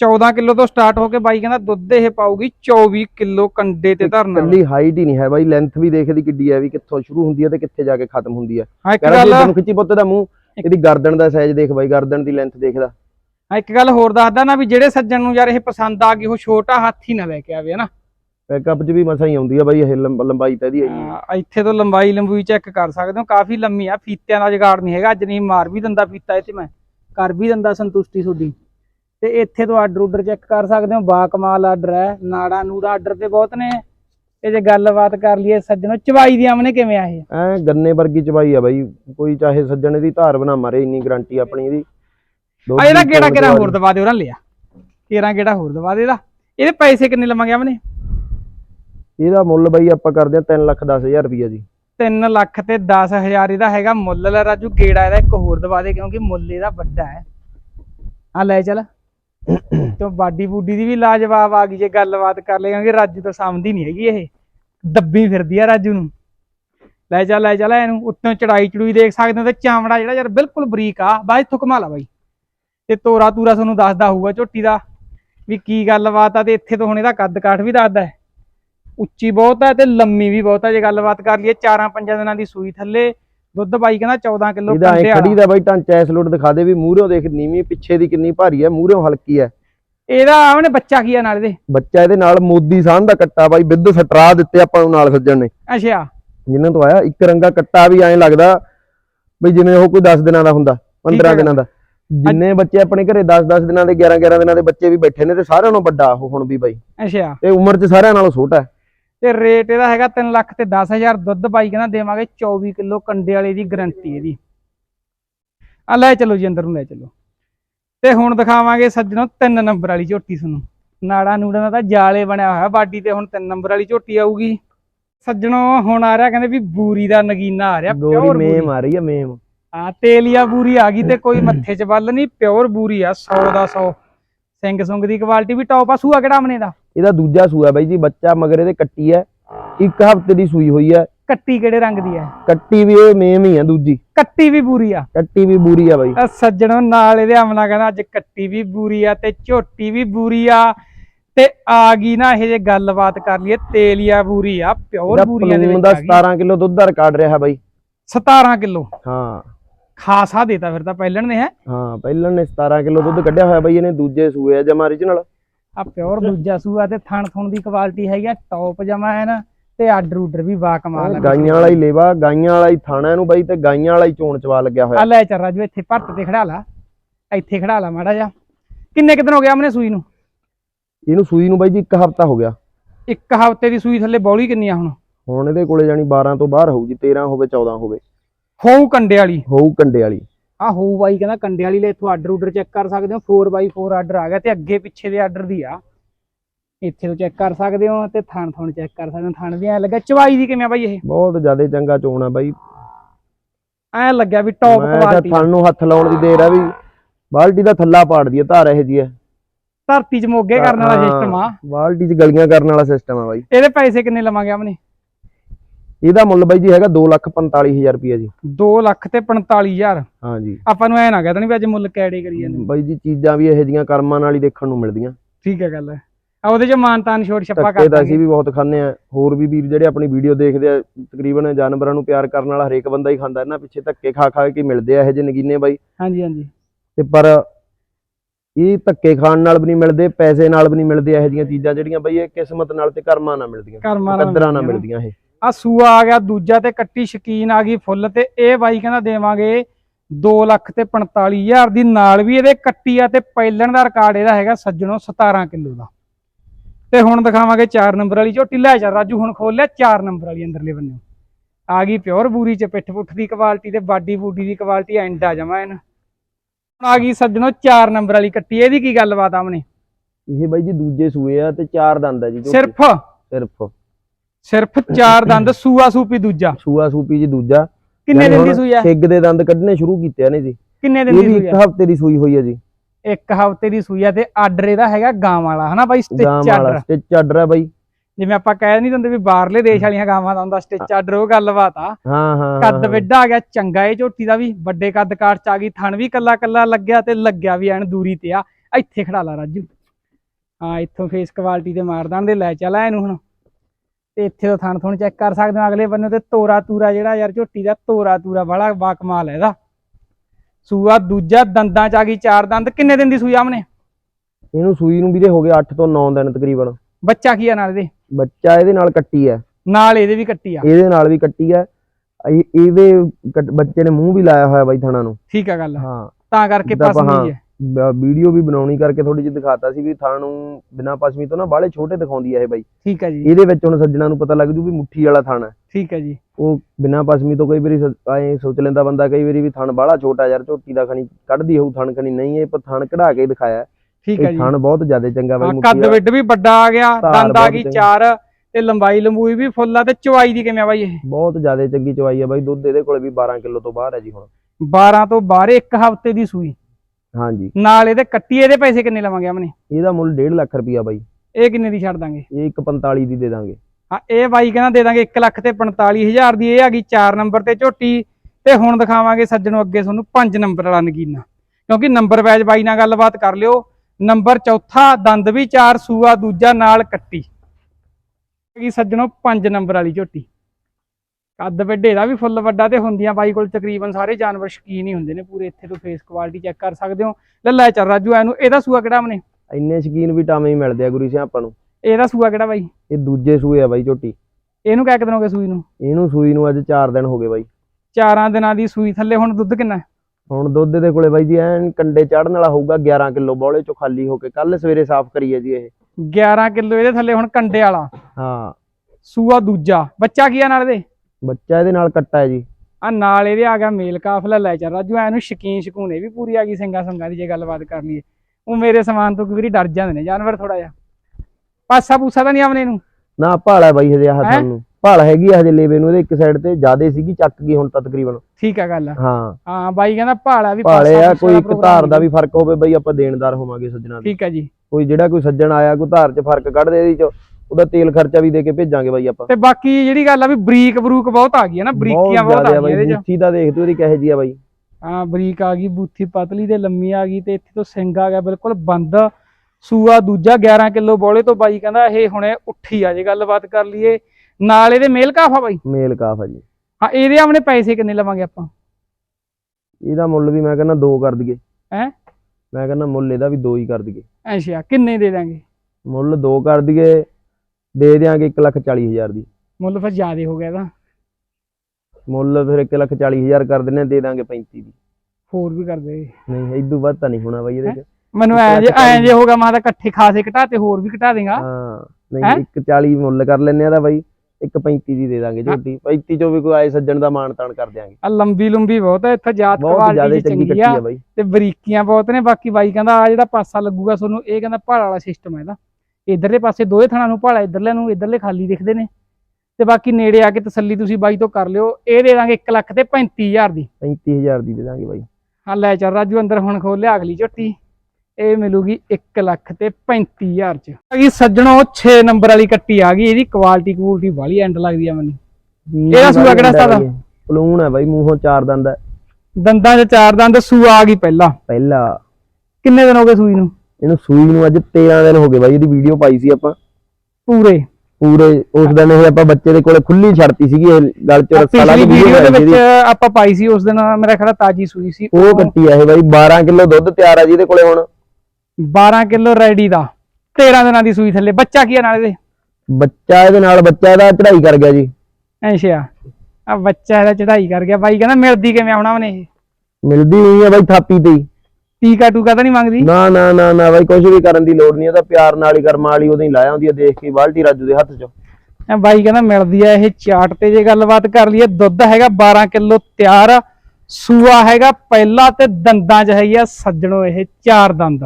14 ਕਿਲੋ ਤੋਂ ਸਟਾਰਟ ਹੋ ਕੇ ਬਾਈ ਕਹਿੰਦਾ ਦੁੱਧ ਇਹ ਪਾਊਗੀ 24 ਕਿਲੋ ਕੰਡੇ ਤੇ ਧਰਨ। ਕੱਲੀ ਹਾਈਟ ਹੀ ਨਹੀਂ ਹੈ ਬਾਈ ਲੈਂਥ ਵੀ ਦੇਖਦੀ ਕਿੱਡੀ ਹੈ ਵੀ ਕਿੱਥੋਂ ਸ਼ੁਰੂ ਹੁੰਦੀ ਹੈ ਤੇ ਕਿੱਥੇ ਜਾ ਕੇ ਖਤਮ ਹੁੰਦੀ ਹੈ। ਹਾਂ ਇੱਕ ਗੱਲ ਖਿੱਚੀ ਪੁੱਤ ਦਾ ਮੂੰਹ ਇਹਦੀ ਗਰਦਨ ਦਾ ਸਾਈਜ਼ ਦੇਖ ਬਾਈ ਗਰਦਨ ਦੀ ਲੈਂਥ ਦੇਖਦਾ। ਹਾਂ ਇੱਕ ਗੱਲ ਹੋਰ ਦੱਸਦਾ ਨਾ ਵੀ ਜਿਹੜੇ ਸੱਜਣ ਨੂੰ ਯਾਰ ਇਹ ਪਸੰਦ ਆ ਗਈ ਉਹ ਛੋਟਾ ਹਾਥੀ ਨਾ ਲੈ ਕੇ ਆਵੇ ਹਨਾ? ਪੈਕਅਪ 'ਚ ਵੀ ਮਸਾਂ ਹੀ ਆਉਂਦੀ ਆ ਬਾਈ ਇਹ ਲੰਬ- ਲੰਬਾਈ ਤਾਂ ਇਹਦੀ ਹੈਗੀ ਹਾਂ, ਇੱਥੇ ਤੋਂ ਲੰਬਾਈ ਲੰਬੂਈ ਚੈੱਕ ਕਰ ਸਕਦੇ ਹੋ ਕਾਫੀ ਲੰਮੀ ਆ ਫੀਤਿਆਂ ਦਾ ਜਗਾੜ ਨਹੀਂ ਹੈਗਾ ਅੱਜ ਨਹੀਂ ਮਾਰ ਵੀ ਦਿੰਦਾ ਫੀਤਾ ਇਹ ਤੇ ਮੈਂ ਕਰ ਵੀ ਦਿੰਦਾ ਸੰਤੁਸ਼ਟੀ ਤੁਹਾਡੀ। ਤੇ ਇੱਥੇ ਤੋਂ ਆਰਡਰ ਉਡਰ ਚੈੱਕ ਕਰ ਸਕਦੇ ਹੋ ਬਾ ਕਮਾਲ ਆਰਡਰ ਹੈ ਨਾੜਾ ਨੂੜਾ ਆਰਡਰ ਤੇ ਬਹੁਤ ਨੇ। ਇਹ ਜੇ ਗੱਲਬਾਤ ਕਰ ਲਈਏ ਸੱਜਣੋ ਚਵਾਈ ਦੀ ਆਮਨੇ ਕਿਵੇਂ ਆ ਇਹ? ਐ ਗੰਨੇ ਵਰਗੀ ਚਬਾਈ ਆ ਬਾਈ ਕੋਈ ਚਾਹੇ ਸੱਜਣ ਇਹਦੀ ਧਾਰ ਬਣਾ ਮਾਰੇ ਇੰਨੀ ਗਾਰੰਟੀ ਆਪਣੀ ਇਹਦੀ। ਆ ਇਹਦਾ ਕਿਹੜਾ ਕਿਹੜਾ ਹੋਰ। ਦਵਾ ਦੇ ਉਹਨਾਂ ਲਿਆ। ਕਿਹੜਾ ਕਿਹੜਾ ਹੋਰ ਦਵਾ ਦੇ ਇਹਦਾ। ਇਹਦੇ ਪੈਸੇ ਕਿੰਨੇ ਲਵਾਂਗੇ ਆਮਨੇ ਇਹਦਾ ਮੁੱਲ ਬਾਈ ਆਪਾਂ ਕਰਦੇ ਆ 3 ਲੱਖ 10 ਹਜ਼ਾਰ ਰੁਪਈਆ ਜੀ। 3 ਲੱਖ ਤੇ 10000 ਇਹਦਾ ਹੈਗਾ ਮੁੱਲ ਲੈ ਰਾਜੂ ਗੇੜਾ ਇਹਦਾ ਇੱਕ ਹੋਰ ਦਵਾ ਦੇ ਕਿਉਂਕਿ ਮੁੱਲ ਇਹਦਾ ਵੱਡਾ ਹੈ। ਆ ਲੈ ਚੱਲ। ਤੋਂ ਬਾਡੀ ਬੂਡੀ ਦੀ ਵੀ ਲਾਜਵਾਬ ਆ ਗਈ ਜੇ ਗੱਲਬਾਤ ਕਰ ਲਈ ਕਿਉਂਕਿ ਰਾਜੂ ਤਾਂ ਸਮਝਦੀ ਨਹੀਂ ਹੈਗੀ ਇਹ। ਦੱਬੀ ਫਿਰਦੀ ਆ ਰਾਜੂ ਨੂੰ। ਲੈ ਚੱਲ ਲੈ ਚੱਲ ਇਹਨੂੰ। ਉੱਤੋਂ ਚੜਾਈ ਚੜੂਈ ਦੇਖ ਸਕਦੇ ਹੋ ਤੇ ਚਾਮੜਾ ਜਿਹੜਾ ਯਾਰ ਬਿਲਕੁਲ ਬਰੀਕ ਆ। ਬਾਈ ਇੱਥੋਂ ਕਮਾ ਲਾ ਬਾਈ। ਤੇ ਤੋਰਾ ਤੂਰਾ ਤੁਹਾਨੂੰ ਦੱਸਦਾ ਹੋਊਗਾ ਝੋਟੀ ਦਾ ਵੀ ਕੀ ਗੱਲਬਾਤ ਆ ਤੇ ਇੱਥੇ ਤੋਂ ਹੁਣ ਇਹਦਾ ਕੱਦ ਕਾਠ ਵੀ ਦੱਸਦਾ ਹੈ। ਉੱਚੀ ਬਹੁਤ ਹੈ ਤੇ ਲੰਮੀ ਵੀ ਬਹੁਤ ਹੈ ਜੇ ਗੱਲਬਾਤ ਕਰ ਲਈਏ ਚਾਰਾਂ ਪੰਜਾਂ ਦਿਨਾਂ ਦੀ ਸੂਈ ਥੱਲੇ। ਦੁੱਧ ਬਾਈ ਕਹਿੰਦਾ 14 ਕਿਲੋ ਇਹਦਾ ਖੜੀ ਦਾ ਬਾਈ ਢਾਂਚਾ ਇਸ ਲੋਟ ਦਿਖਾ ਦੇ ਵੀ ਮੂਹਰੋਂ ਦੇਖ ਨੀਵੀਂ ਪਿੱਛੇ ਦੀ ਕਿੰਨੀ ਭਾਰੀ ਹੈ ਮੂਹਰੋਂ ਹਲਕੀ ਹੈ ਇਹਦਾ ਉਹਨੇ ਬੱਚਾ ਕੀ ਆ ਨਾਲ ਇਹਦੇ? ਬੱਚਾ ਇਹਦੇ ਨਾਲ ਮੋਦੀ ਸਾਹਨ ਦਾ ਕੱਟਾ ਬਾਈ ਬਿੱਧ ਸਟਰਾ ਦਿੱਤੇ ਆਪਾਂ ਨੂੰ ਨਾਲ ਸੱਜਣ ਨੇ। ਅੱਛਾ। ਜਿਨ੍ਹਾਂ ਤੋਂ ਆਇਆ ਇੱਕ ਰੰਗਾ ਕੱਟਾ ਵੀ ਐਂ ਲੱਗਦਾ ਬਈ ਜਿਵੇਂ ਉਹ ਕੋਈ 10 ਦਿਨਾਂ ਦਾ ਹੁੰਦਾ 15 ਹੈਗਾ। ਦਿਨਾਂ ਦਾ। ਜਿੰਨੇ ਬੱਚੇ ਆਪਣੇ ਘਰੇ 10-10 ਦਿਨਾਂ ਦੇ 11-11 ਦਿਨਾਂ ਦੇ ਬੱਚੇ ਵੀ ਬੈਠੇ ਨੇ ਤੇ ਸਾਰਿਆਂ ਨਾਲੋਂ ਵੱਡਾ ਉਹ ਹੁਣ ਵੀ ਬਾਈ। ਅੱਛਾ। ਤੇ ਉਮਰ 'ਚ ਸਾਰਿਆਂ ਨਾਲੋਂ ਛੋਟਾ ਤੇ ਰੇਟ ਇਹਦਾ ਹੈਗਾ 3 ਲੱਖ ਤੇ 10000 ਦੁੱਧ ਬਾਈ ਕਹਿੰਦਾ ਦੇਵਾਂਗੇ 24 ਕਿਲੋ ਕੰਡੇ ਵਾਲੇ ਦੀ ਗਰੰਟੀ ਇਹਦੀ। ਆ ਲੈ ਚਲੋ ਜੀ ਅੰਦਰ ਨੂੰ ਲੈ ਚਲੋ। ਤੇ ਹੁਣ ਦਿਖਾਵਾਂਗੇ ਸੱਜਣੋ 3 ਨੰਬਰ ਵਾਲੀ ਝੋਟੀ ਤੁਹਾਨੂੰ। ਨਾੜਾ ਨੂੜਾ ਦਾ ਤਾਂ ਜਾਲੇ ਬਣਿਆ ਹੋਇਆ ਬਾਡੀ ਤੇ ਹੁਣ 3 ਨੰਬਰ ਵਾਲੀ ਝੋਟੀ ਆਊਗੀ। ਸੱਜਣੋ ਹੁਣ ਆ ਰਿਹਾ ਕਹਿੰਦੇ ਵੀ ਬੂਰੀ ਦਾ ਨਗੀਨਾ ਆ ਰਿਹਾ ਪਿਓਰ ਬੂਰੀ। ਮੇਮ ਆ ਰਹੀ ਹੈ ਮੇਮ ਹਾਂ ਤੇਲੀਆ ਬੂਰੀ ਆ ਗਈ ਤੇ ਕੋਈ ਮੱਥੇ 'ਚ ਵੱਲ ਨਹੀਂ ਪਿਓਰ ਬੂਰੀ ਆ 100 ਦਾ 100 ਸਿੰਘ ਸੁੰਗ ਦੀ ਕੁਆਲਿਟੀ ਵੀ ਟੌਪ ਆ ਸੂਆ ਕਿਹੜਾ ਮਨੇ ਦਾ? ਇਹਦਾ ਦੂਜਾ ਸੂਆ ਬਾਈ ਜੀ ਬੱਚਾ ਮਗਰ ਇਹਦੇ ਕੱਟੀ ਹੈ। ਇੱਕ ਹਫ਼ਤੇ ਦੀ ਸੂਈ ਹੋਈ ਹੈ। ਕੱਟੀ ਕਿਹੜੇ ਰੰਗ ਦੀ ਹੈ? ਕੱਟੀ ਵੀ ਇਹ ਮੇਮ ਹੀ ਆ ਦੂਜੀ। ਕੱਟੀ ਵੀ ਬੂਰੀ ਆ। ਕੱਟੀ ਵੀ ਬੂਰੀ ਆ ਬਾਈ। ਆ ਸੱਜਣੋ ਨਾਲ ਇਹਦੇ ਆਮਲਾ ਕਹਿੰਦਾ ਅੱਜ ਕੱਟੀ ਵੀ ਬੂਰੀ ਆ ਤੇ ਝੋਟੀ ਵੀ ਬੂਰੀ ਆ। ਤੇ ਆ ਗਈ ਨਾ ਇਹ ਜੇ ਗੱਲਬਾਤ ਕਰ ਲਈਏ ਤੇਲੀਆ ਬੂਰੀ ਆ ਪਿਓਰ ਬੂਰੀਆਂ ਦੇ ਵਿੱਚ ਆ ਗਈ। 17 ਕਿਲੋ ਦੁੱਧ ਦਾ ਰਿਕਾਰਡ ਰਿਹਾ ਬਾਈ। 17 ਕਿਲੋ। ਹਾਂ। ਖਾਸਾ ਦੇਤਾ ਫਿਰ ਤਾਂ ਪਹਿਲਣ ਨੇ ਹੈ? ਹਾਂ ਪਹਿਲਾਂ ਨੇ 17 ਕਿਲੋ ਦੁੱਧ ਕੱਢਿਆ ਹੋਇਆ ਬਾਈ ਇਹਨੇ ਦੂਜੇ ਸੂਏ ਆ ਜਮਾ origignal ਆ ਪਿਓਰ ਦੂਜਾ ਸੂਆ ਤੇ ਥਣ ਥਣ ਦੀ ਕੁਆਲਿਟੀ ਹੈਗੀ ਆ ਟੌਪ ਜਮਾ ਹੈ ਨਾ ਤੇ ਆਰਡਰ ਉਡਰ ਵੀ ਬਾ ਕਮਾਲ ਆ। ਗਾਈਆਂ ਵਾਲਾ ਹੀ ਲੇਵਾ ਗਾਈਆਂ ਵਾਲਾ ਹੀ ਥਾਣਾ ਇਹਨੂੰ ਬਾਈ ਤੇ ਗਾਈਆਂ ਵਾਲਾ ਹੀ ਚੋਣ ਚਵਾ ਲੱਗਿਆ ਆ ਹੋਇਆ ਲੈ ਚੱਲ ਰਾਜੂ ਇੱਥੇ ਭਰਤ ਤੇ ਖੜਾ ਲਾ ਇੱਥੇ ਖੜਾ ਲਾ ਮਾੜਾ ਜਾ ਕਿੰਨੇ ਕੁ ਦਿਨ ਹੋ ਗਿਆ ਮਨੇ ਸੂਈ ਨੂੰ? ਇਹਨੂੰ ਸੂਈ ਨੂੰ ਬਾਈ ਜੀ ਇੱਕ ਹਫ਼ਤਾ ਹੋ ਗਿਆ। ਇੱਕ ਹਫ਼ਤੇ ਦੀ ਸੂਈ ਥੱਲੇ ਬੌਲੀ ਕਿੰਨੀ ਆ ਹੁਣ? ਹੁਣ ਇਹਦੇ ਕੋਲੇ ਜਾਣੀ 12 ਤੋਂ ਬਾਹਰ ਹੋਊਗੀ 13 ਹੋਵੇ 14 ਹੋਵੇ। ਹੋਊ ਕੰਡੇ ਵਾਲੀ। ਹੋਊ ਕੰਡੇ ਵਾਲੀ। ਆ ਹੋਊ ਬਾਈ ਕਹਿੰਦਾ ਕੰਡੇ ਵਾਲੀ ਲੈ ਇੱਥੋਂ ਆਰਡਰ ਉਡਰ ਚੈੱਕ ਕਰ ਸਕਦੇ ਹੋ। 4x4 ਆਰਡਰ ਆ ਗਿਆ ਤੇ ਅੱਗੇ ਪਿੱਛੇ ਦੇ ਆਰਡਰ ਦੀ ਆ। ਇੱਥੇ ਤੋਂ ਚੈੱਕ ਕਰ ਸਕਦੇ ਹੋ ਤੇ ਥਣ ਥਣ ਚੈੱਕ ਕਰ ਸਕਦੇ ਹੋ। ਥਣ ਵੀ ਐ ਲੱਗਾ। ਚਵਾਈ ਦੀ ਕਿਵੇਂ ਆ ਬਾਈ ਇਹ? ਬਹੁਤ ਜ਼ਿਆਦਾ ਚੰਗਾ ਚੋਣ ਆ ਬਾਈ। ਐ ਲੱਗਿਆ ਵੀ ਟੌਪ ਕੁਆਲਿਟੀ ਥਣ ਨੂੰ ਹੱਥ ਲਾਉਣ ਦੀ ਦੇਰ ਆ ਵੀ। ਬਾਲਟੀ ਦਾ ਥੱਲਾ ਪਾੜਦੀ ਆ ਧਾਰ ਇਹ ਜੀ ਹੈ ਧਰਤੀ 'ਚ ਮੋਗੇ ਕਰਨ ਵਾਲਾ ਸਿਸਟਮ ਆ। ਬਾਲਟੀ 'ਚ ਗਲੀਆਂ ਕਰਨ ਵਾਲਾ ਸਿਸਟਮ ਆ ਬਾਈ। ਇਹਦੇ ਪੈਸੇ ਕਿੰਨੇ ਲਵਾਂਗੇ ਆਪਨੇ ਇਹਦਾ ਮੁੱਲ ਬਾਈ ਜੀ ਹੈਗਾ 245000 ਰੁਪਏ ਜੀ। 2 ਲੱਖ ਤੇ 45000 ਹਾਂਜੀ। ਆਪਾਂ ਨੂੰ ਐ ਨਾ ਕਹਿ ਦੇਣੀ ਵੀ ਅੱਜ ਮੁੱਲ ਕੈੜੇ ਕਰੀ ਜਾਂਦੇ ਬਾਈ ਜੀ ਚੀਜ਼ਾਂ ਵੀ ਇਹੋ ਜੀਆਂ ਕਰਮਾਂ ਨਾਲ ਹੀ ਦੇਖਣ ਨੂੰ ਮਿਲਦੀਆਂ। ਠੀਕ ਹੈ ਗੱਲ। ਆ ਉਹਦੇ 'ਚ ਮਾਨਤਾਨ ਛੋਟ ਛੱਪਾ ਧੱਕੇ ਕਰ ਤਾਂ ਅਸੀਂ ਵੀ ਬਹੁਤ ਖਾਂਦੇ ਆ ਹੋਰ ਵੀ ਵੀਰ ਜਿਹੜੇ ਆਪਣੀ ਵੀਡੀਓ ਦੇਖਦੇ ਆ ਤਕਰੀਬਨ ਜਾਨਵਰਾਂ ਨੂੰ ਪਿਆਰ ਕਰਨ ਵਾਲਾ ਹਰੇਕ ਬੰਦਾ ਹੀ ਖਾਂਦਾ। ਇਹਨਾਂ ਪਿੱਛੇ ਧੱਕੇ ਖਾ ਖਾ ਕੇ ਮਿਲਦੇ ਆ ਇਹੋ ਜਿਹੇ ਨਗੀਨੇ ਬਾਈ। ਹਾਂਜੀ ਹਾਂਜੀ। ਤੇ ਪਰ ਇਹ ਧੱਕੇ ਖਾਣ ਨਾਲ ਵੀ ਨਹੀਂ ਮਿਲਦੇ ਪੈਸੇ ਨਾਲ ਵੀ ਨਹੀਂ ਮਿਲਦੇ ਇਹੋ ਜਿਹੀਆਂ ਚੀਜ਼ਾਂ ਜਿਹੜੀਆਂ ਬਈ ਇਹ ਕਿਸਮਤ ਨਾਲ ਤੇ ਕਰਮਾਂ ਨਾਲ ਮਿਲਦੀਆਂ। ਕਰਮਾਂ ਨਾਲ ਮਿਲਦੀਆਂ ਇਹ। ਆ ਸੂਆ ਆ ਗਿਆ ਦੂਜਾ ਤੇ ਕੱਟੀ ਸ਼ਕੀਨ ਆ ਗਈ ਫੁੱਲ ਤੇ ਇਹ ਬਾਈ ਕਹਿੰਦਾ ਦੇਵਾਂਗੇ 2 ਲੱਖ ਤੇ 45000 ਦੀ ਨਾਲ ਵੀ ਇਹਦੇ ਕੱਟੀ ਆ ਤੇ ਪੈਲਣ ਦਾ ਰਿਕਾਰਡ ਇਹਦਾ ਹੈਗਾ ਸੱਜਣੋ 17 ਕਿਲੋ ਦਾ। ਤੇ ਹੁਣ ਦਿਖਾਵਾਂਗੇ 4 ਨੰਬਰ ਵਾਲੀ ਝੋਟੀ। ਲੈ ਜਾ ਰਾਜੂ ਹੁਣ ਖੋਲ ਲਿਆ 4 ਨੰਬਰ ਵਾਲੀ ਅੰਦਰਲੇ ਬੰਨੇ ਆ ਗਈ ਪਿਓਰ ਬੂਰੀ ਚ ਪਿੱਠ ਪੁੱਠ ਦੀ ਕੁਆਲਿਟੀ ਤੇ ਬਾਡੀ ਬੂਡੀ ਦੀ ਕੁਆਲਿਟੀ ਐਂਡ ਆ ਜਮਾ ਇਹਨ। ਹੁਣ ਆ ਗਈ ਸੱਜਣੋ 4 ਨੰਬਰ ਵਾਲੀ ਕੱਟੀ ਇਹਦੀ ਕੀ ਗੱਲਬਾਤ ਆ ਮਨੇ ਇਹ ਬਾਈ ਜੀ ਦੂਜੇ ਸੂਏ ਆ ਤੇ ਚਾਰ ਦੰਦ ਆ ਜੀ। ਸਿਰਫ? ਸਿਰਫ। ਸਿਰਫ 4 ਦੰਦ ਸੂਆ ਸੂਪੀ ਦੂਜਾ। ਸੂਆ ਸੂਪੀ ਜੀ ਦੂਜਾ। ਕਿੰਨੇ ਦਿਨ ਦੀ ਸੂਈ ਆ? ਛਿੱਗ ਦੇ ਦੰਦ ਕੱਢਣੇ ਸ਼ੁਰੂ ਕੀਤੇ ਆ ਨੇ ਜੀ। ਕਿੰਨੇ ਦਿਨ ਦੀ ਸੂਈ ਇੱਕ ਆ ਹਫ਼ਤੇ ਦੀ ਸੂਈ ਹੋਈ ਆ ਜੀ। ਇੱਕ ਹਫ਼ਤੇ ਦੀ ਸੂਈ ਆ ਤੇ ਆਰਡਰ ਇਹਦਾ ਹੈਗਾ ਗਾਂ ਵਾਲਾ ਹਨਾ ਬਾਈ? ਗਾਂ ਸਟਿਚ ਵਾਲਾ ਆਰਡਰ ਸਟਿਚ ਆਰਡਰ ਆ ਬਾਈ। ਜਿਵੇਂ ਆਪਾਂ ਕਹਿ ਨਹੀਂ ਦਿੰਦੇ ਵੀ ਬਾਹਰਲੇ ਦੇਸ਼ ਵਾਲੀਆਂ ਗਾਵਾਂ ਦਾ ਹੁੰਦਾ ਸਟਿਚ ਆਰਡਰ ਉਹ ਗੱਲਬਾਤ ਆ। ਹਾਂ ਹਾਂ ਕੱਦ। ਵੱਡਾ ਆ ਗਿਆ ਚੰਗਾ ਇਹ ਝੋਟੀ ਦਾ ਵੀ ਵੱਡੇ ਕੱਦ ਕਾਠ ਚ ਆ ਗਈ ਥਣ ਵੀ ਕੱਲਾ ਕੱਲਾ ਲੱਗਿਆ ਤੇ ਲੱਗਿਆ ਵੀ ਐਨ ਦੂਰੀ ਤੇ ਆ। ਇੱਥੇ ਖੜਾ ਲਾ ਰਾਜੂ। ਹਾਂ ਇੱਥੋਂ ਫੇਸ ਕੁਆਲਿਟੀ ਤੇ ਮਾਰਦਾਂ ਦੇ ਲੈ ਚੱਲ ਇਹਨੂੰ ਹੁਣ। ਤੇ ਇੱਥੇ ਤੋਂ ਥਣ ਥਣ ਚੈੱਕ ਕਰ ਸਕਦੇ ਹੋ। ਅਗਲੇ ਬੰਨੇ ਤੇ ਤੋਰਾ ਤੂਰਾ ਜਿਹੜਾ ਯਾਰ ਝੋਟੀ ਦਾ ਤੋਰਾ ਤੂਰਾ ਬੜਾ ਬਾ ਕਮਾਲ ਹੈ ਇਹਦਾ। ਸੂਆ ਦੂਜਾ ਦੰਦਾਂ ਚ ਆ ਗਈ ਚਾਰ ਦੰਦ। ਕਿੰਨੇ ਦਿਨ ਦੀ ਸੂਈ ਆਮਨੇ ਇਹਨੂੰ ਸੂਈ ਨੂੰ ਵੀਰੇ ਹੋ ਗਏ 8 ਤੋਂ 9 ਦਿਨ ਤਕਰੀਬਨ। ਬੱਚਾ ਕੀ ਆ ਨਾਲ ਇਹਦੇ? ਬੱਚਾ ਇਹਦੇ ਨਾਲ ਕੱਟੀ ਹੈ। ਨਾਲ ਇਹਦੇ ਵੀ ਕੱਟੀ ਆ। ਇਹਦੇ ਨਾਲ ਵੀ ਕੱਟੀ ਹੈ। ਇਹ- ਇਹਦੇ ਬੱਚੇ ਨੇ ਮੂੰਹ ਵੀ ਲਾਇਆ ਹੋਇਆ ਬਾਈ ਥਣਾ ਨੂੰ। ਠੀਕ ਆ ਗੱਲ। ਹਾਂ। ਤਾਂ ਕਰਕੇ ਪਸੰਦ ਹੈ। ਵੀਡੀਓ ਵੀ ਬਣਾਉਣੀ ਕਰਕੇ ਥੋੜੀ ਜਿਹੀ ਦਿਖਾਤਾ ਸੀ ਵੀ ਥਣ ਨੂੰ ਬਿਨਾ ਪਸ਼ਮੀ ਤੋਂ ਨਾ ਬਾਹਲੇ ਛੋਟੇ ਦਿਖਾਉਂਦੀ ਹੈ ਇਹ ਬਾਈ। ਠੀਕ ਹੈ ਜੀ। ਇਹਦੇ ਵਿੱਚ ਹੁਣ ਸੱਜਣਾ ਨੂੰ ਪਤਾ ਲੱਗ ਜੂ ਵੀ ਮੁੱਠੀ ਵਾਲਾ ਥਣ ਹੈ ਠੀਕ ਹੈ ਜੀ। ਉਹ ਬਿਨਾ ਪਸ਼ਮੀ ਤੋਂ ਕਈ ਵਾਰੀ ਐ ਸੋਚ ਲੈਂਦਾ ਬੰਦਾ ਕਈ ਵਾਰੀ ਵੀ ਥਣ ਬਾਹਲਾ ਛੋਟਾ ਯਾਰ ਝੋਟੀ ਦਾ ਖਣੀ ਕੱਢਦੀ ਹੋਊ ਥਣ ਖਣੀ ਨਹੀਂ ਇਹ ਪਰ ਥਣ ਕਢਾ ਕੇ ਦਿਖਾਇਆ। ਠੀਕ ਹੈ ਜੀ। ਥਣ ਬਹੁਤ ਜ਼ਿਆਦਾ ਚੰਗਾ ਬਾਈ ਮੁੱਠੀ ਕੱਦ। ਵਿੱਡ ਵੀ ਵੱਡਾ ਆ ਗਿਆ ਦੰਦ ਆ ਗਈ। ਚਾਰ ਤੇ ਲੰਬਾਈ ਲੰਬੂਈ ਵੀ ਫੁੱਲ ਆ ਤੇ ਚਵਾਈ ਦੀ ਕਿਵੇਂ ਆ ਬਾਈ ਇਹ? ਬਹੁਤ ਜ਼ਿਆਦਾ ਚੰਗੀ ਚਵਾਈ ਹੈ ਬਾਈ ਦੁੱਧ ਇਹਦੇ ਕੋਲੇ ਵੀ 12 ਕਿਲੋ ਤੋਂ ਬਾਹਰ ਹੈ ਜੀ ਹੁਣ। 12 ਤੋਂ ਬਾਹਰ ਇੱਕ ਹਫ਼ਤੇ ਦੀ ਸੂਈ। ਹਾਂਜੀ। ਨਾਲ ਇਹਦੇ ਕੱਟੀ ਇਹਦੇ ਪੈਸੇ ਕਿੰਨੇ ਲਵਾਂਗੇ ਅਮਨੇ ਇਹਦਾ ਮੁੱਲ 1.5 ਲੱਖ ਰੁਪਿਆ ਬਾਈ। ਇਹ ਕਿੰਨੇ ਦੀ ਛੱਡ ਦਾਂਗੇ? ਇਹ 145 ਦੀ ਦੇ ਦਾਂਗੇ। ਹਾਂ ਇਹ ਬਾਈ ਕਹਿੰਦਾ ਦੇ ਦਾਂਗੇ 1 ਲੱਖ ਤੇ 45000 ਦੀ ਇਹ ਆ ਗਈ 4 ਨੰਬਰ ਤੇ ਝੋਟੀ। ਤੇ ਹੁਣ ਦਿਖਾਵਾਂਗੇ ਸੱਜਣੋ ਅੱਗੇ ਤੁਹਾਨੂੰ 5 ਨੰਬਰ ਵਾਲਾ ਨਗੀਨਾ। ਕਿਉਂਕਿ ਨੰਬਰ ਵੈਜ ਬਾਈ ਨਾਲ ਗੱਲਬਾਤ ਕਰ ਲਿਓ। ਨੰਬਰ ਚੌਥਾ ਦੰਦ ਵੀ ਚਾਰ ਸੂਆ ਦੂਜਾ ਨਾਲ ਕੱਟੀ। ਹੈਗੀ ਸੱਜਣੋ 5 ਨੰਬਰ ਵਾਲੀ ਝੋਟੀ। ਕੱਦ ਵੱਡੇ ਦਾ ਵੀ ਫੁੱਲ ਵੱਡਾ ਤੇ ਹੁੰਦੀਆਂ ਬਾਈ ਕੋਲ ਤਕਰੀਬਨ ਸਾਰੇ ਜਾਨਵਰ ਸ਼ਕੀਨ ਹੀ ਹੁੰਦੇ ਨੇ ਪੂਰੇ ਇੱਥੇ ਤੋਂ ਫੇਸ ਕੁਆਲਿਟੀ ਚੈੱਕ ਕਰ ਸਕਦੇ ਹੋ। ਲੈ ਲੈ ਚੱਲ ਰਾਜੂ ਇਹਨੂੰ ਇਹਦਾ ਸੂਆ ਕਿਹੜਾ ਮਨੇ ਇੰਨੇ ਸ਼ਕੀਨ ਵੀ ਟਾਵੇਂ ਹੀ ਮਿਲਦੇ ਆ ਗੁਰੂ ਸਿੰਘ ਆਪਾਂ ਨੂੰ। ਇਹਦਾ ਸੂਆ ਕਿਹੜਾ ਬਾਈ? ਇਹ ਦੂਜੇ ਸੂਏ ਆ ਬਾਈ ਝੋਟੀ। ਇਹਨੂੰ ਕਹਿ ਦਿਨ ਹੋ ਗਏ ਸੂਈ ਨੂੰ? ਇਹਨੂੰ ਸੂਈ ਨੂੰ ਅੱਜ 4 ਦਿਨ ਹੋ ਗਏ ਬਾਈ। ਚਾਰਾਂ ਦਿਨਾਂ ਦੀ ਸੂਈ ਥੱਲੇ ਹੁਣ ਦੁੱਧ ਕਿੰਨਾ? ਹੁਣ ਦੁੱਧ ਦੇ ਕੋਲੇ ਬਾਈ ਜੀ ਐਨ ਕੰਡੇ ਚੜਨ ਵਾਲਾ ਹੋਊਗਾ 11 ਕਿਲੋ ਬੋਲੇ ਚੋਂ ਖਾਲੀ ਹੋ ਕੇ। ਕੱਲ ਸਵੇਰੇ ਸਾਫ਼ ਕਰੀ ਹੈ ਜੀ ਇਹ। 11 ਕਿਲੋ ਇਹਦੇ ਥੱਲੇ ਹੁਣ ਕੰਡੇ ਵਾਲਾ। ਹਾਂ। ਸੂਆ ਦੂਜਾ। ਬੱਚਾ ਕੀ ਆ ਨਾਲ ਇਹਦੇ? ਬੱਚਾ ਇਹਦੇ ਨਾਲ ਕੱਟਾ ਹੈ ਜੀ। ਆ ਨਾਲ ਇਹਦੇ ਆ ਗਿਆ ਮੇਲ ਕਾਫਲਾ ਲੈ ਚੱਲ ਰਾਜੂ ਐਨੂੰ ਸ਼ਕੀਨ ਸ਼ਕੂਨ ਇਹ ਵੀ ਪੂਰੀ ਆ ਗਈ ਸਿੰਘਾ ਸੰਗਾ ਦੀ ਜੇ ਗੱਲਬਾਤ ਕਰ ਲਈਏ। ਉਹ ਮੇਰੇ ਸਮਾਨ ਤੋਂ ਵਾਰੀ ਡਰ ਜਾਂਦੇ ਨੇ ਜਾਨਵਰ ਥੋੜਾ ਜਿਹਾ। ਪਾਸਾ ਪੂਸਾ ਤਾਂ ਨਹੀਂ ਆਵਨੇ ਨੂੰ? ਨਾ ਭਾਲ ਹੈ ਬਾਈ ਹਜੇ ਆਹ ਹੈਂ? ਭਾਲ ਹੈਗੀ ਆ ਹਜੇ ਲੇਵੇ ਨੂੰ ਇਹਦੇ ਇੱਕ ਸਾਈਡ ਤੇ ਜਿਆਦੇ ਸੀਗੀ ਚੱਕ ਗਈ ਹੁਣ ਤਾਂ ਤਕਰੀਬਨ। ਠੀਕ ਆ ਗੱਲ ਹਾਂ। ਹਾਂ ਬਾਈ ਕਹਿੰਦਾ ਭਾਲਾ ਵੀ ਭਾਲੇ ਪਾਸਾ ਆ ਪੂਸਾ ਕੋਈ ਇੱਕ ਪ੍ਰੋਗਰਾਮ ਧਾਰ ਦਾ ਵੀ ਫ਼ਰਕ ਹੋਵੇ ਬਈ ਆਪਾਂ ਦੇਣਦਾਰ ਹੋਵਾਂਗੇ ਸੱਜਣਾ ਦੇ। ਠੀਕ ਆ ਜੀ। ਕੋਈ ਜਿਹੜਾ ਕੋਈ ਸੱਜਣ ਆਇਆ ਕੋਈ ਧਾਰ 'ਚ ਫ਼ਰਕ ਕੱਢ ਦੇ ਇਹਦੇ 'ਚ। ਉਹਦਾ ਤੇਲ ਖਰਚਾ ਵੀ ਦੇ ਕੇ ਭੇਜਾਂਗੇ ਬਾਈ ਆਪਾਂ। ਤੇ ਬਾਕੀ ਜਿਹੜੀ ਗੱਲ ਆ ਵੀ ਬਰੀਕ ਬਰੂਕ ਬਹੁਤ ਆ ਗਈ ਹੈ ਨਾ ਬਰੀਕੀਆਂ ਬਹੁਤ ਆ ਗਈਆਂ ਇਹਦੇ ਚ। ਬੂਥੀ ਦਾ ਦੇਖ ਤੂੰ ਇਹਦੀ ਕਹੇ ਜੀ ਆ ਬਾਈ। ਹਾਂ ਬਰੀਕ ਆ ਗਈ ਬੂਥੀ ਪਤਲੀ ਤੇ ਲੰਮੀ ਆ ਗਈ ਤੇ ਇੱਥੇ ਤੋਂ ਸਿੰਘ ਆ ਗਿਆ ਬਿਲਕੁਲ ਬੰਦ। ਸੂਆ ਦੂਜਾ 11 ਕਿਲੋ ਬੋਲੇ ਤੋਂ ਬਾਈ ਕਹਿੰਦਾ ਇਹ ਹੁਣੇ ਉੱਠੀ ਆ ਜੇ ਗੱਲਬਾਤ ਕਰ ਲਈਏ। ਨਾਲ ਇਹਦੇ ਮੇਲ ਕਾਫਾ ਬਾਈ? ਮੇਲ ਕਾਫ ਆ ਜੀ। ਹਾਂ ਇਹਦੇ ਆਪਣੇ ਪੈਸੇ ਕਿੰਨੇ ਲਵਾਂਗੇ ਆਪਾਂ? ਇਹਦਾ ਮੁੱਲ ਵੀ ਮੈਂ ਕਹਿੰਦਾ ਦੋ ਕਰ ਦਈਏ। ਹੈਂ? ਮੈਂ ਕਹਿੰਦਾ ਮੁੱਲ ਇਹਦਾ ਵੀ ਦੋ ਹੀ ਕਰ ਦਈਏ। ਅੱਛਾ ਕਿੰਨੇ ਦੇ ਦਾਂਗੇ? ਮੁੱਲ ਦੋ ਕਰ ਦਈਏ। ਦੇ ਦਿਆਂਗੇ 140000 ਦੀ। ਮੁੱਲ ਫਿਰ ਜ਼ਿਆਦੇ ਹੋ ਗਿਆ ਇਹਦਾ ਮੁੱਲ ਫਿਰ 140000 ਕਰ ਦਿੰਨੇ ਦੇ ਦਾਂਗੇ 35 ਦੀ। ਹੋਰ ਵੀ ਕਰ ਦੇ ਨਹੀਂ ਇਦੋਂ ਵੱਧ ਤਾਂ ਨਹੀਂ ਹੋਣਾ ਬਾਈ ਇਹਦੇ 'ਚ। ਮੈਨੂੰ ਐ ਜੇ ਐ ਜੇ ਹੋਗਾ ਮੈਂ ਤਾਂ ਇਕੱਠੇ ਖਾਸੇ ਘਟਾ ਤੇ ਹੋਰ ਵੀ ਘਟਾ ਦੇਗਾ। ਹਾਂ? ਨਹੀਂ 140 ਮੁੱਲ ਕਰ ਲੈਨੇ ਆ ਦਾ ਬਾਈ ਇੱਕ 35 ਦੀ ਦੇ ਦਾਂਗੇ ਝੋਟੀ 35 ਚੋਂ ਵੀ ਕੋਈ ਆਏ ਸੱਜਣ ਦਾ ਮਾਣ ਤਾਣ ਕਰ ਦਿਆਂਗੇ। ਆ ਲੰਬੀ ਲੰਬੀ ਬਹੁਤ ਹੈ ਇੱਥੇ ਜਾਤ ਕੁਆਲਿਟੀ ਚੰਗੀ ਆ। ਤੇ ਬਰੀਕੀਆਂ ਬਹੁਤ ਨੇ ਬਾਕੀ ਬਾਈ ਕਹਿੰਦਾ ਆ ਜਿਹੜਾ ਪਾਸਾ ਲੱਗੂਗਾ ਤੁਹਾਨੂੰ ਇਹ ਕਹਿੰਦਾ ਭਾਲ ਵਾਲਾ ਸਿਸਟਮ ਹੈ ਇਹਦਾ। ਇਧਰਲੇ ਪਾਸੇ ਦੋਏ ਥਣਾਂ ਨੂੰ ਭਾਲਾ ਇਧਰਲੇ ਨੂੰ ਇਧਰਲੇ ਖਾਲੀ ਦਿਖਦੇ ਨੇ। ਤੇ ਬਾਕੀ ਨੇੜੇ ਆ ਕੇ ਤਸੱਲੀ ਤੁਸੀਂ ਬਾਈ ਤੋਂ ਕਰ ਲਿਓ। ਇਹ ਦੇ ਦਾਂਗੇ 1 ਲੱਖ ਤੇ 35000 ਦੀ। 35000 ਦੀ ਦੇ ਦਾਂਗੇ ਬਾਈ। ਹਾਂ ਲੈ ਚੱਲ ਰਾਜੂ ਅੰਦਰ ਹੁਣ ਖੋਲ ਲਿਆ ਅਗਲੀ ਝੋਟੀ। ਇਹ ਮਿਲੂਗੀ 1 ਲੱਖ ਤੇ 35000 ਚ। ਅਗੀ ਸੱਜਣੋ 6 ਨੰਬਰ ਵਾਲੀ ਕੱਟੀ ਆ ਗਈ ਇਹਦੀ ਕੁਆਲਿਟੀ ਕੁਆਲਿਟੀ ਵਾਲੀ ਐਂਡ ਲੱਗਦੀ ਆ ਮੈਨੂੰ। ਇਹਦਾ ਸੂਆ ਕਿਹੜਾ ਸਤਾਦਾ? ਪਲੂਣ ਹੈ ਬਾਈ ਮੂੰਹੋਂ ਚਾਰ ਦੰਦ ਹੈ ਦੰਦਾਂ 'ਚ ਚਾਰ ਦੰਦ ਸੂਆ ਆ ਗਈ ਪਹਿਲਾਂ। ਪਹਿਲਾ। ਕਿੰਨੇ ਦਿਨ ਹੋ ਗਏ ਸੂਈ ਨੂੰ? ਇਹਨੂੰ ਸੂਈ ਨੂੰ ਅੱਜ 13 ਦਿਨ ਹੋ ਗਏ ਬਾਈ ਇਹਦੀ ਵੀਡੀਓ ਪਾਈ ਸੀ ਆਪਾਂ। ਪੂਰੇ। ਪੂਰੇ ਉਸ ਦਿਨ ਇਹ ਆਪਾਂ ਬੱਚੇ ਦੇ ਕੋਲੇ ਖੁੱਲੀ ਛੱਡਤੀ ਸੀਗੀ ਇਹ ਗਲ ਚ ਰੱਸਾ ਲਾ ਕੇ ਵੀਡੀਓ ਦੇ ਵਿੱਚ ਇਹਦੀ। ਆਪਾਂ ਪਾਈ ਸੀ ਉਸ ਦਿਨ ਮੇਰਾ ਖੜਾ ਤਾਜੀ ਸੂਈ ਸੀ। ਉਹ ਕੱਟੀ ਆ ਇਹ ਬਾਈ 12 ਕਿਲੋ ਦੁੱਧ ਤਿਆਰ ਆ ਜਿਹਦੇ ਕੋਲੇ ਹੁਣ। 12 ਕਿਲੋ ਰੈਡੀ ਦਾ 13 ਦਿਨਾਂ ਦੀ ਸੂਈ ਥੱਲੇ। ਬੱਚਾ ਕੀ ਆ ਨਾਲ ਇਹਦੇ? ਬੱਚਾ ਇਹਦੇ ਨਾਲ ਬੱਚਾ ਇਹਦਾ ਚੜਾਈ ਕਰ ਗਿਆ ਜੀ। ਅੱਛਾ ਆ ਬੱਚਾ ਇਹਦਾ ਚੜਾਈ ਕਰ ਗਿਆ। ਬਾਈ ਕਹਿੰਦਾ ਮਿਲਦੀ ਕਿਵੇਂ ਆਉਣਾ ਉਹਨੇ ਇਹ? ਮਿਲਦੀ ਨਹੀਂ ਆ ਬਾਈ ਥਾਪੀ ਤੇ ਹੀ। ਟੀਕਾ ਟੂਕਾ ਤਾਂ ਨਹੀਂ ਮੰਗਦੀ ਨਾ ਨਾ ਨਾ ਨਾ ਬਾਈ ਕੁਝ ਵੀ ਕਰਨ ਦੀ ਲੋੜ ਨਹੀਂ ਉਹਦਾ ਪਿਆਰ ਨਾਲ ਹੀ ਕਰਮ ਵਾਲੀ ਉਹਦੇ ਹੀ ਲਾਇਆ ਹੁੰਦੀ ਆ ਦੇਖ ਕੇ ਬਾਲਟੀ ਰਾਜੂ ਦੇ ਹੱਥ 'ਚ ਇਹ ਬਾਈ ਕਹਿੰਦਾ ਮਿਲਦੀ ਆ ਇਹ ਚਾਟ ਤੇ ਜੇ ਗੱਲਬਾਤ ਕਰ ਲਈਏ ਦੁੱਧ ਹੈਗਾ 12 ਕਿਲੋ ਤਿਆਰ ਆ। ਸੂਆ ਹੈਗਾ ਪਹਿਲਾ ਤੇ ਦੰਦਾਂ 'ਚ ਹੈਗੀ ਆ ਸੱਜਣੋ ਇਹ ਚਾਰ ਦੰਦ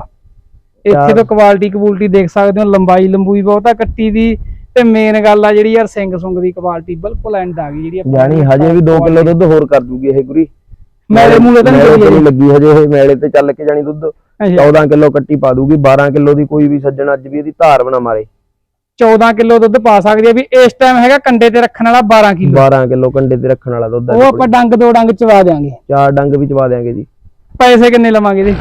ਇੱਥੇ। ਤੋਂ ਕੁਆਲਿਟੀ ਕਬੂਲਟੀ ਦੇਖ ਸਕਦੇ ਹੋ ਲੰਬਾਈ ਲੰਬੂਈ ਬਹੁਤ ਆ ਕੱਟੀ ਦੀ ਤੇ ਮੇਨ ਗੱਲ ਆ ਜਿਹੜੀ ਯਾਰ ਸਿੰਘ ਸੁੰਗ ਦੀ ਕੁਆਲਿਟੀ ਬਿਲਕੁਲ ਐਂਡ ਆ ਗਈ ਜਿਹੜੀ ਜਾਣੀ ਹਜੇ ਵੀ 2 ਕਿਲੋ ਦੁੱਧ ਹੋਰ ਕਰ ਦੂਗੀ ਇਹ ਗੁਰੀ ਮੈਲੇ ਮੂਲੇ ਤਾਂ ਨਹੀਂ ਮੈਲੇ ਤੇ ਲੱਗੀ ਨਹੀਂ ਲੱਗੀ ਹਜੇ ਇਹ ਮੈਲੇ ਤੇ ਚੱਲ ਕੇ ਜਾਣੀ ਦੁੱਧ। ਅੱਛਾ। 14 ਕਿਲੋ ਕੱਟੀ ਪਾ ਦੂਗੀ 12 ਕਿਲੋ ਦੀ ਕੋਈ ਵੀ ਸੱਜਣ ਅੱਜ ਵੀ ਇਹਦੀ ਧਾਰ ਬਣਾ ਮਾਰੇ। 14 ਕਿਲੋ ਦੁੱਧ ਪਾ ਸਕਦੀ ਆ ਵੀ ਇਸ ਟਾਈਮ ਹੈਗਾ ਕੰਡੇ ਤੇ ਰੱਖਣ ਵਾਲਾ 12 ਕਿਲੋ। 12 ਕਿਲੋ ਕੰਡੇ ਤੇ ਰੱਖਣ ਵਾਲਾ ਦੁੱਧ ਆ ਉਹ ਆਪਾਂ ਡੰਗ ਦੋ ਡੰਗ ਚਵਾ ਕੋਲ। ਚਾਰ ਡੰਗ ਵੀ ਚਵਾ ਦਿਆਂਗੇ ਜੀ। ਪੈਸੇ ਕਿੰਨੇ ਲਵਾਂਗੇ ਇਹਦੇ?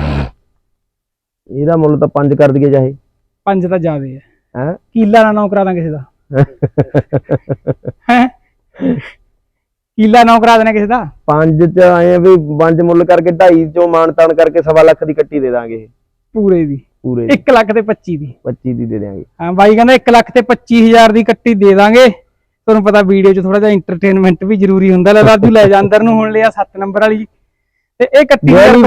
ਇਹਦਾ ਮੁੱਲ ਤਾਂ 5 ਕਰ ਦਈਏ ਚਾਹੇ। ਪੰਜ ਤਾਂ ਜ਼ਿਆਦੇ ਆ। ਹੈ? ਕੀਲਾ ਨਾ ਨੌਕਰਾ ਦਾਂ ਕਿਸੇ ਦਾ। ਹੈ? ਕੀਲਾ ਨੌਕਰਾ ਦੇਣਾ ਕਿਸੇ ਦਾ? ਪੰਜ ਚ ਆਏ ਆ ਵੀ ਪੰਜ ਮੁੱਲ ਕਰਕੇ 2.5 ਚੋਂ ਮਾਨ ਤਾਨ ਕਰਕੇ ਸਵਾ ਲੱਖ ਦੀ ਕੱਟੀ ਦੇ ਦਾਂਗੇ ਪੂਰੇ ਦੀ। ਪੂਰੇ 1 ਲੱਖ ਤੇ 25 ਦੀ। 25 ਦੀ ਦੇ ਦਿਆਂਗੇ। ਹਾਂ ਬਾਈ ਕਹਿੰਦਾ 1 ਲੱਖ ਤੇ 25000 ਦੀ ਕੱਟੀ ਦੇ ਦਾਂਗੇ। ਤੁਹਾਨੂੰ ਪਤਾ ਵੀਡੀਓ 'ਚ ਥੋੜਾ ਜਿਹਾ ਇੰਟਰਟੇਨਮੈਂਟ ਵੀ ਜ਼ਰੂਰੀ ਹੁੰਦਾ। ਲੈ ਰਾਜੂ ਲੈ ਜਾ ਅੰਦਰ ਨੂੰ ਹੁਣ ਲਿਆ 7 ਨੰਬਰ ਵਾਲੀ। ਤੇ ਇਹ ਕੱਟੀ ਵਾਲੀ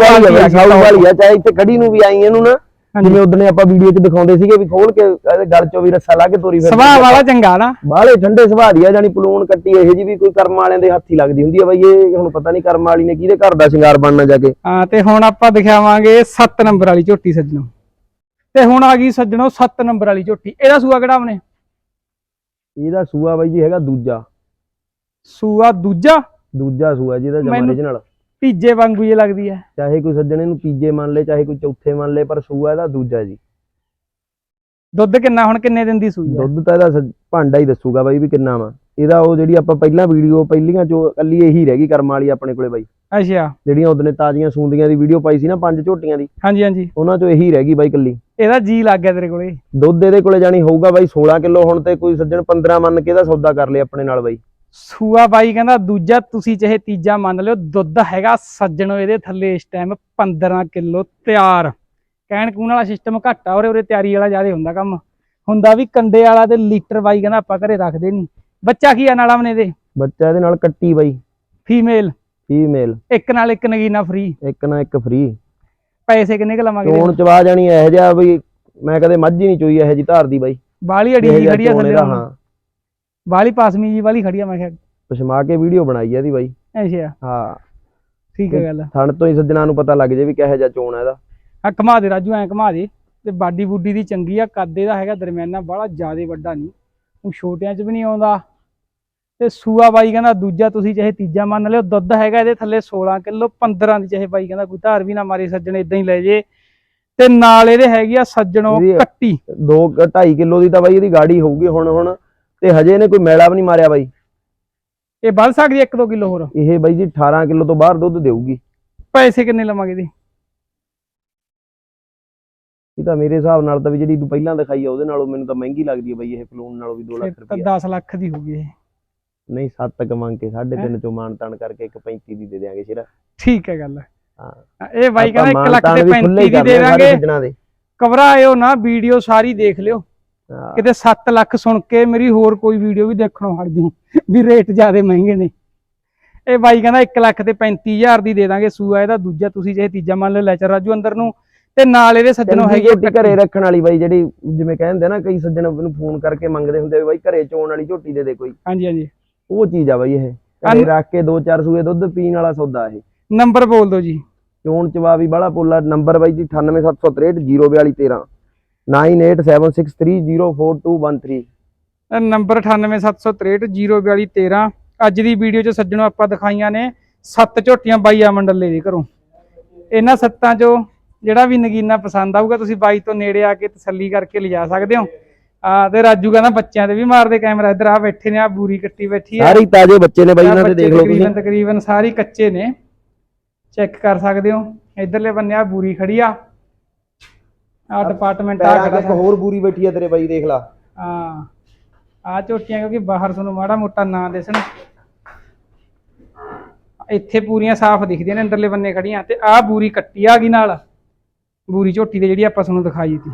ਸਾਊ ਵਾਲੀ ਆ ਚਾਹੇ ਇੱਥੇ ਖੜੀ ਨੂੰ ਵੀ ਆਈ ਇਹਨੂੰ ਨਾ। ਜਿਵੇਂ ਉਦਨੇ ਆਪਾਂ ਵੀਡੀਓ 'ਚ ਦਿਖਾਉਂਦੇ ਸੀਗੇ ਵੀ ਖੋਲ ਕੇ ਇਹਦੇ ਗਲ 'ਚੋਂ ਵੀ ਰੱਸਾ ਲਾ ਕੇ ਤੋਰੀ ਫਿਰ ਸੁਭਾਅ ਵਾਲਾ ਚੰਗਾ ਨਾ। ਬਾਹਲੇ ਠੰਡੇ ਸੁਭਾਅ ਦੀ ਆ ਜਾਨੀ ਪਲੂਣ ਕੱਟੀ ਇਹੋ ਜੀ ਵੀ ਕੋਈ ਕਰਮ ਵਾਲਿਆਂ ਦੇ ਹੱਥੀ ਲੱਗਦੀ ਹੁੰਦੀ ਆ ਬਈ ਇਹ ਹੁਣ ਪਤਾ ਨਹੀਂ ਕਰਮ ਵਾਲੀ ਨੇ ਕਿਹਦੇ ਘਰ ਦਾ ਸ਼ਿੰਗਾਰ ਬਣਨਾ ਜਾ ਕੇ। ਹਾਂ ਤੇ ਹੁਣ ਆਪਾਂ ਦਿਖਾਵਾਂਗੇ 7 ਨੰਬਰ ਵਾਲੀ ਝੋਟੀ ਸੱਜਣੋ। ਤੇ ਹੁਣ ਆ ਗਈ ਸੱਜਣੋ 7 ਨੰਬਰ ਵਾਲੀ ਝੋਟੀ। ਇਹਦਾ ਸੂਆ ਕਿਹੜਾ ਆਪਨੇ ਇਹਦਾ ਸੂਆ ਬਾਈ ਜੀ ਹੈਗਾ ਦੂਜਾ। ਸੂਆ ਦੂਜਾ? ਦੂਜਾ ਸੂਆ ਜਿਹਦਾ ਜਮਾ ਮੈਨੂੰ- original ਤੀਜੇ ਵਾਂਗੂ ਇਹ ਲੱਗਦੀ ਹੈ। ਚਾਹੇ ਕੋਈ ਸੱਜਣੇ ਨੂੰ ਤੀਜੇ ਮੰਨ ਲੇ ਚਾਹੇ ਕੋਈ ਚੌਥੇ ਮੰਨ ਲੇ ਪਰ ਸੂਆ ਇਹਦਾ ਦੂਜਾ ਜੀ। ਦੁੱਧ ਕਿੰਨਾ ਹੁਣ ਕਿੰਨੇ ਦਿਨ ਦੀ ਸੂਈ ਹੈ? ਦੁੱਧ ਤਾਂ ਇਹਦਾ ਸੱਜ- ਭਾਂਡਾ ਹੀ ਦੱਸੂਗਾ ਬਾਈ ਵੀ ਕਿੰਨਾ ਵਾ। ਇਹਦਾ ਉਹ ਜਿਹੜੀ ਆਪਾਂ ਪਹਿਲਾਂ ਵੀਡੀਓ ਪਹਿਲੀਆਂ ਚੋਂ ਕੱਲੀ ਇਹੀ ਰਹਿ ਗਈ ਕਰਮ ਵਾਲੀ ਆਪਣੇ ਕੋਲੇ ਬਾਈ। ਅੱਛਾ। ਜਿਹੜੀਆਂ ਉਹਦਨੇ ਤਾਜ਼ੀਆਂ ਸੂੰਦੀਆਂ ਦੀ ਵੀਡੀਓ ਪਾਈ ਸੀ ਨਾ ਪੰਜ ਝੋਟੀਆਂ ਦੀ। ਹਾਂਜੀ ਹਾਂਜੀ। ਉਹਨਾਂ ਚੋਂ ਇਹੀ ਰਹਿ ਗਈ ਬਾਈ ਕੱਲੀ ਇਹਦਾ ਜੀ ਲੱਗ ਗਿਆ ਤੇਰੇ ਕੋਲੇ। ਦੁੱਧ ਇਹਦੇ ਕੋਲੇ ਜਾਣੀ ਹੋਊਗਾ ਬਾਈ 16 ਕਿਲੋ ਹੁਣ ਤੇ ਕੋਈ ਸੱਜਣ 15 ਮੰਨ ਕੇ ਇਹਦਾ ਸੌਦਾ ਕਰ ਲੇ ਆਪਣੇ ਨਾਲ ਬਾਈ। ਸੂਆ ਬਾਈ ਕਹਿੰਦਾ ਦੂਜਾ ਤੁਸੀਂ ਚਾਹੇ ਤੀਜਾ ਮੰਨ ਲਿਓ ਦੁੱਧ ਹੈਗਾ ਸੱਜਣੋ ਇਹਦੇ ਥੱਲੇ ਇਸ ਟਾਈਮ 15 ਕਿਲੋ ਤਿਆਰ। ਕਹਿਣ ਕੂਣ ਵਾਲਾ ਸਿਸਟਮ ਘੱਟ ਆ ਔਰ ਉਹਦੇ ਤਿਆਰੀ ਵਾਲਾ ਜ਼ਿਆਦਾ ਹੁੰਦਾ ਕੰਮ। ਹੁੰਦਾ ਵੀ ਕੰਡੇ ਵਾਲਾ ਤੇ ਲੀਟਰ ਬਾਈ ਕਹਿੰਦਾ ਆਪਾਂ ਘਰੇ ਰੱਖਦੇ ਨਹੀਂ ਬੱਚਾ ਕੀ ਆ ਨਾਲ ਆਵਨੇ ਦੇ? ਬੱਚਾ ਇਹਦੇ ਨਾਲ ਕੱਟੀ ਬਾਈ। ਫੀਮੇਲ ਫੀਮੇਲ ਇੱਕ ਨਾਲ ਇੱਕ ਨਗੀਨਾ ਫ੍ਰੀ ਇੱਕ ਨਾ ਇੱਕ ਫ੍ਰੀ ਪੈਸੇ ਕਿੰਨੇ ਕੁ ਲਵਾਂਗੇ? ਚੋਣ ਚਵਾ ਜਾਣੀ ਇਹੋ ਜਿਹਾ ਬਈ ਮੈਂ ਕਦੇ ਮੱਝ ਹੀ ਨਹੀਂ ਚੋਈ ਇਹੋ ਜੀ ਧਾਰ ਦੀ ਬਾਈ। ਬਾਲੀ ਅੜੀ ਜੀ ਖੜੀ ਆ ਥੱਲੇ ਹਾਂ। ਬਾਲੀ ਪਾਸਮੀ ਜੀ ਵਾਲੀ ਖੜੀ ਆ ਮੈਂ ਕਿਹਾ ਪਛਮਾ ਕੇ ਵੀਡੀਓ ਬਣਾਈ ਆ ਇਹਦੀ ਬਾਈ। ਅੱਛਾ। ਹਾਂ। ਠੀਕ ਹੈ ਗੱਲ ਥਣ ਤੋਂ ਹੀ ਸੱਜਣਾ ਨੂੰ ਪਤਾ ਲੱਗ ਜੇ ਵੀ ਕਿਹੋ ਜਿਹਾ ਚੋਣ ਆ ਇਹਦਾ। ਆ ਘਮਾ ਦੇ ਰਾਜੂ ਐ ਘਮਾ ਦੇ। ਤੇ ਬਾਡੀ ਬੁੱਡੀ ਦੀ ਚੰਗੀ ਆ ਕੱਦ ਇਹਦਾ ਹੈਗਾ ਦਰਮਿਆਨਾ ਬੜਾ ਜ਼ਿਆਦਾ ਵੱਡਾ ਨਹੀਂ। ਉਹ ਛੋਟਿਆਂ 'ਚ ਵੀ ਨਹੀਂ ਆਉਂਦਾ। ਤੇ ਸੂਆ ਬਾਈ ਕਹਿੰਦਾ ਦੂਜਾ ਤੁਸੀਂ ਚਾਹੇ ਤੀਜਾ ਮੰਨ ਲਿਓ ਦੁੱਧ ਹੈਗਾ ਇਹਦੇ ਥੱਲੇ 16 ਕਿਲੋ 15 ਦੀ ਚਾਹੇ ਬਾਈ ਕਹਿੰਦਾ ਕੋਈ ਧਾਰ ਵੀ ਨਾ ਮਾਰੇ ਸੱਜਣ ਇਦਾਂ ਹੀ ਲੈ ਜੇ। ਤੇ ਨਾਲ ਇਹਦੇ ਹੈਗੀ ਆ ਸੱਜਣੋ ਕੱਟੀ। 2 2.5 ਕਿਲੋ ਦੀ ਤਾਂ ਬਾਈ ਇਹਦੀ ਗਾੜੀ ਹੋਊਗੀ ਹੁਣ ਹੁਣ। ਤੇ ਹਜੇ ਨੇ ਕੋਈ ਮੈਲਾ ਵੀ ਨਹੀਂ ਮਾਰਿਆ ਬਾਈ। ਇਹ ਵੱਧ ਸਕਦੀ 1-2 ਕਿਲੋ ਹੋਰ। ਇਹ ਬਾਈ ਜੀ 18 ਕਿਲੋ ਤੋਂ ਬਾਹਰ ਦੁੱਧ ਦੇਊਗੀ। ਪੈਸੇ ਕਿੰਨੇ ਲਵਾਂਗੇ ਇਹਦੇ? ਇਹ ਤਾਂ ਮੇਰੇ ਹਿਸਾਬ ਨਾਲ ਤਾਂ ਵੀ ਜਿਹੜੀ ਤੂੰ ਪਹਿਲਾਂ ਦਿਖਾਈ ਆ ਉਹਦੇ ਨਾਲੋਂ ਮੈਨੂੰ ਤਾਂ ਮਹਿੰਗੀ ਲੱਗਦੀ ਹੈ ਬਾਈ ਇਹ ਫਲੂਨ ਨਾਲੋਂ ਵੀ 2 ਲੱਖ ਫਿਰ ਤਾਂ ਰੁਪਏ 10 ਲੱਖ ਦੀ ਹੋਊਗੀ ਇਹ। ਨਹੀਂ 7 ਕਮਾਂ ਕੇ 3.5 ਚੋਂ ਮਾਨ ਤਾਨ ਕਰਕੇ 1.35 ਦੀ ਦੇ ਦੇਾਂਗੇ ਸ਼ੇਰਾ। ਠੀਕ ਹੈ ਗੱਲ। ਹਾਂ। ਇਹ ਬਾਈ ਕਹਿੰਦਾ 1 ਲੱਖ ਤੇ ਤਾਣ ਵੀ 35 ਖੁੱਲੇ ਹੀ ਦੀ ਕਰਨੇ ਦੇ ਆ ਸਾਰੇ ਦਾਂਗੇ ਸੱਜਣਾਂ ਦੇ। ਘਬਰਾਇਓ ਨਾ ਵੀਡੀਓ ਸਾਰੀ ਦੇਖ ਲਿਓ। ਕਿਤੇ 7 ਲੱਖ ਸੁਣ ਕੇ ਮੇਰੀ ਹੋਰ ਕੋਈ ਵੀਡੀਓ ਵੀ ਦੇਖਣੋਂ ਹਟ ਜੂ ਵੀ ਰੇਟ ਜ਼ਿਆਦੇ ਮਹਿੰਗੇ ਨੇ। ਇਹ ਬਾਈ ਕਹਿੰਦਾ 1 ਲੱਖ ਤੇ 35000 ਦੀ ਦੇ ਦਾਂਗੇ ਸੂਆ ਇਹਦਾ ਦੂਜਾ ਤੁਸੀਂ ਜੇ ਤੀਜਾ ਮੰਨ ਲਓ ਲੈ ਚੱਲ ਰਾਜੂ ਅੰਦਰ ਨੂੰ। ਤੇ ਨਾਲ ਇਹਦੇ ਸੱਜਣੋਂ ਹੈਗੀ ਘਰੇ ਰੱਖਣ ਵਾਲੀ ਬਾਈ ਜਿਹੜੀ ਜਿਵੇਂ ਕਹਿੰਦੇ ਨਾ ਕਈ ਸੱਜਣ ਮੈਨੂੰ ਫੋਨ ਕਰਕੇ ਮੰਗਦੇ ਹੁੰਦੇ ਵੀ ਬਾਈ ਘਰੇ ਚੋਣ ਵਾਲੀ ਝੋਟੀ ਦੇ ਦੇ ਕੋਈ। ਹਾਂਜੀ ਹਾਂਜੀ। ਉਹ ਚੀਜ਼ ਆ ਬਾਈ ਇਹ। ਘਰੇ ਰੱਖ ਕੇ ਦੋ ਚਾਰ ਸੂਏ ਦੁੱਧ ਪੀਣ ਵਾਲਾ ਸੌਦਾ ਇਹ। ਨੰਬਰ ਬੋਲ ਦਿਓ ਜੀ। ਚੋਣ ਚਵਾ ਵੀ ਬਾਲਾ ਪੋਲਾ ਨੰਬਰ ਬਾਈ ਜੀ 98763 04213 9876304213 ਇਹ ਨੰਬਰ 9876304213 ਅੱਜ ਦੀ ਵੀਡੀਓ 'ਚ ਸੱਜਣੋ ਆਪਾਂ ਦਿਖਾਈਆਂ ਨੇ ਸੱਤ ਝੋਟੀਆਂ ਬਾਈ ਆਮਨ ਡੱਲੇ ਦੇ ਘਰੋਂ। ਇਹਨਾਂ ਸੱਤਾਂ 'ਚੋਂ ਜਿਹੜਾ ਵੀ ਨਗੀਨਾ ਪਸੰਦ ਆਊਗਾ ਤੁਸੀਂ ਬਾਈ ਤੋਂ ਨੇੜੇ ਆ ਕੇ ਤਸੱਲੀ ਕਰਕੇ ਲਿਜਾ ਸਕਦੇ ਹੋ। ਆ ਤੇ ਰਾਜੂ ਕਹਿੰਦਾ ਬੱਚਿਆਂ ਤੇ ਵੀ ਮਾਰਦੇ ਕੈਮਰਾ ਇੱਧਰ ਆ ਬੈਠੇ ਨੇ ਆ ਬੂਰੀ ਕੱਟੀ ਬੈਠੀ ਆ। ਸਾਰੇ ਤਾਜ਼ੇ ਬੱਚੇ ਨੇ ਬਾਈ ਇਹਨਾਂ ਦੇ ਦੇਖ ਲਓ ਤੁਸੀਂ। ਤਕਰੀਬਨ ਸਾਰੇ ਕੱਚੇ ਨੇ। ਚੈੱਕ ਕਰ ਸਕਦੇ ਹੋ। ਇਧਰਲੇ ਬੰਨੇ ਆ ਬੂਰੀ ਖੜੀ ਆ। ਆ ਡਿਪਾਰਟਮੈਂਟ ਆ ਪੈਰਾਂ ਖੜਾ ਇੱਕ ਹੋਰ ਬੂਰੀ ਬੈਠੀ ਆ ਤੇਰੇ ਬਾਈ ਦੇਖ ਲਾ। ਹਾਂ। ਆ ਝੋਟੀਆਂ ਕਿਉਂਕਿ ਬਾਹਰ ਤੁਹਾਨੂੰ ਮਾੜਾ ਮੋਟਾ ਨਾ ਦਿਸਣ। ਇੱਥੇ ਪੂਰੀਆਂ ਸਾਫ਼ ਦਿਖਦੀਆਂ ਨੇ ਅੰਦਰਲੇ ਬੰਨੇ ਖੜੀਆਂ ਤੇ ਆ ਬੂਰੀ ਕੱਟੀ ਆ ਗਈ ਨਾਲ। ਬੂਰੀ ਝੋਟੀ ਦੇ ਜਿਹੜੀ ਆਪਾਂ ਤੁਹਾਨੂੰ ਦਿਖਾਈ ਸੀ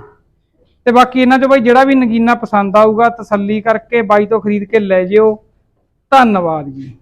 ਤੇ ਬਾਕੀ ਇਹਨਾਂ ਚੋਂ ਬਾਈ ਜਿਹੜਾ ਵੀ ਨਗੀਨਾ ਪਸੰਦ ਆਊਗਾ ਤਸੱਲੀ ਕਰਕੇ ਬਾਈ ਤੋਂ ਖਰੀਦ ਕੇ ਲੈ ਜਿਓ। ਧੰਨਵਾਦ ਜੀ।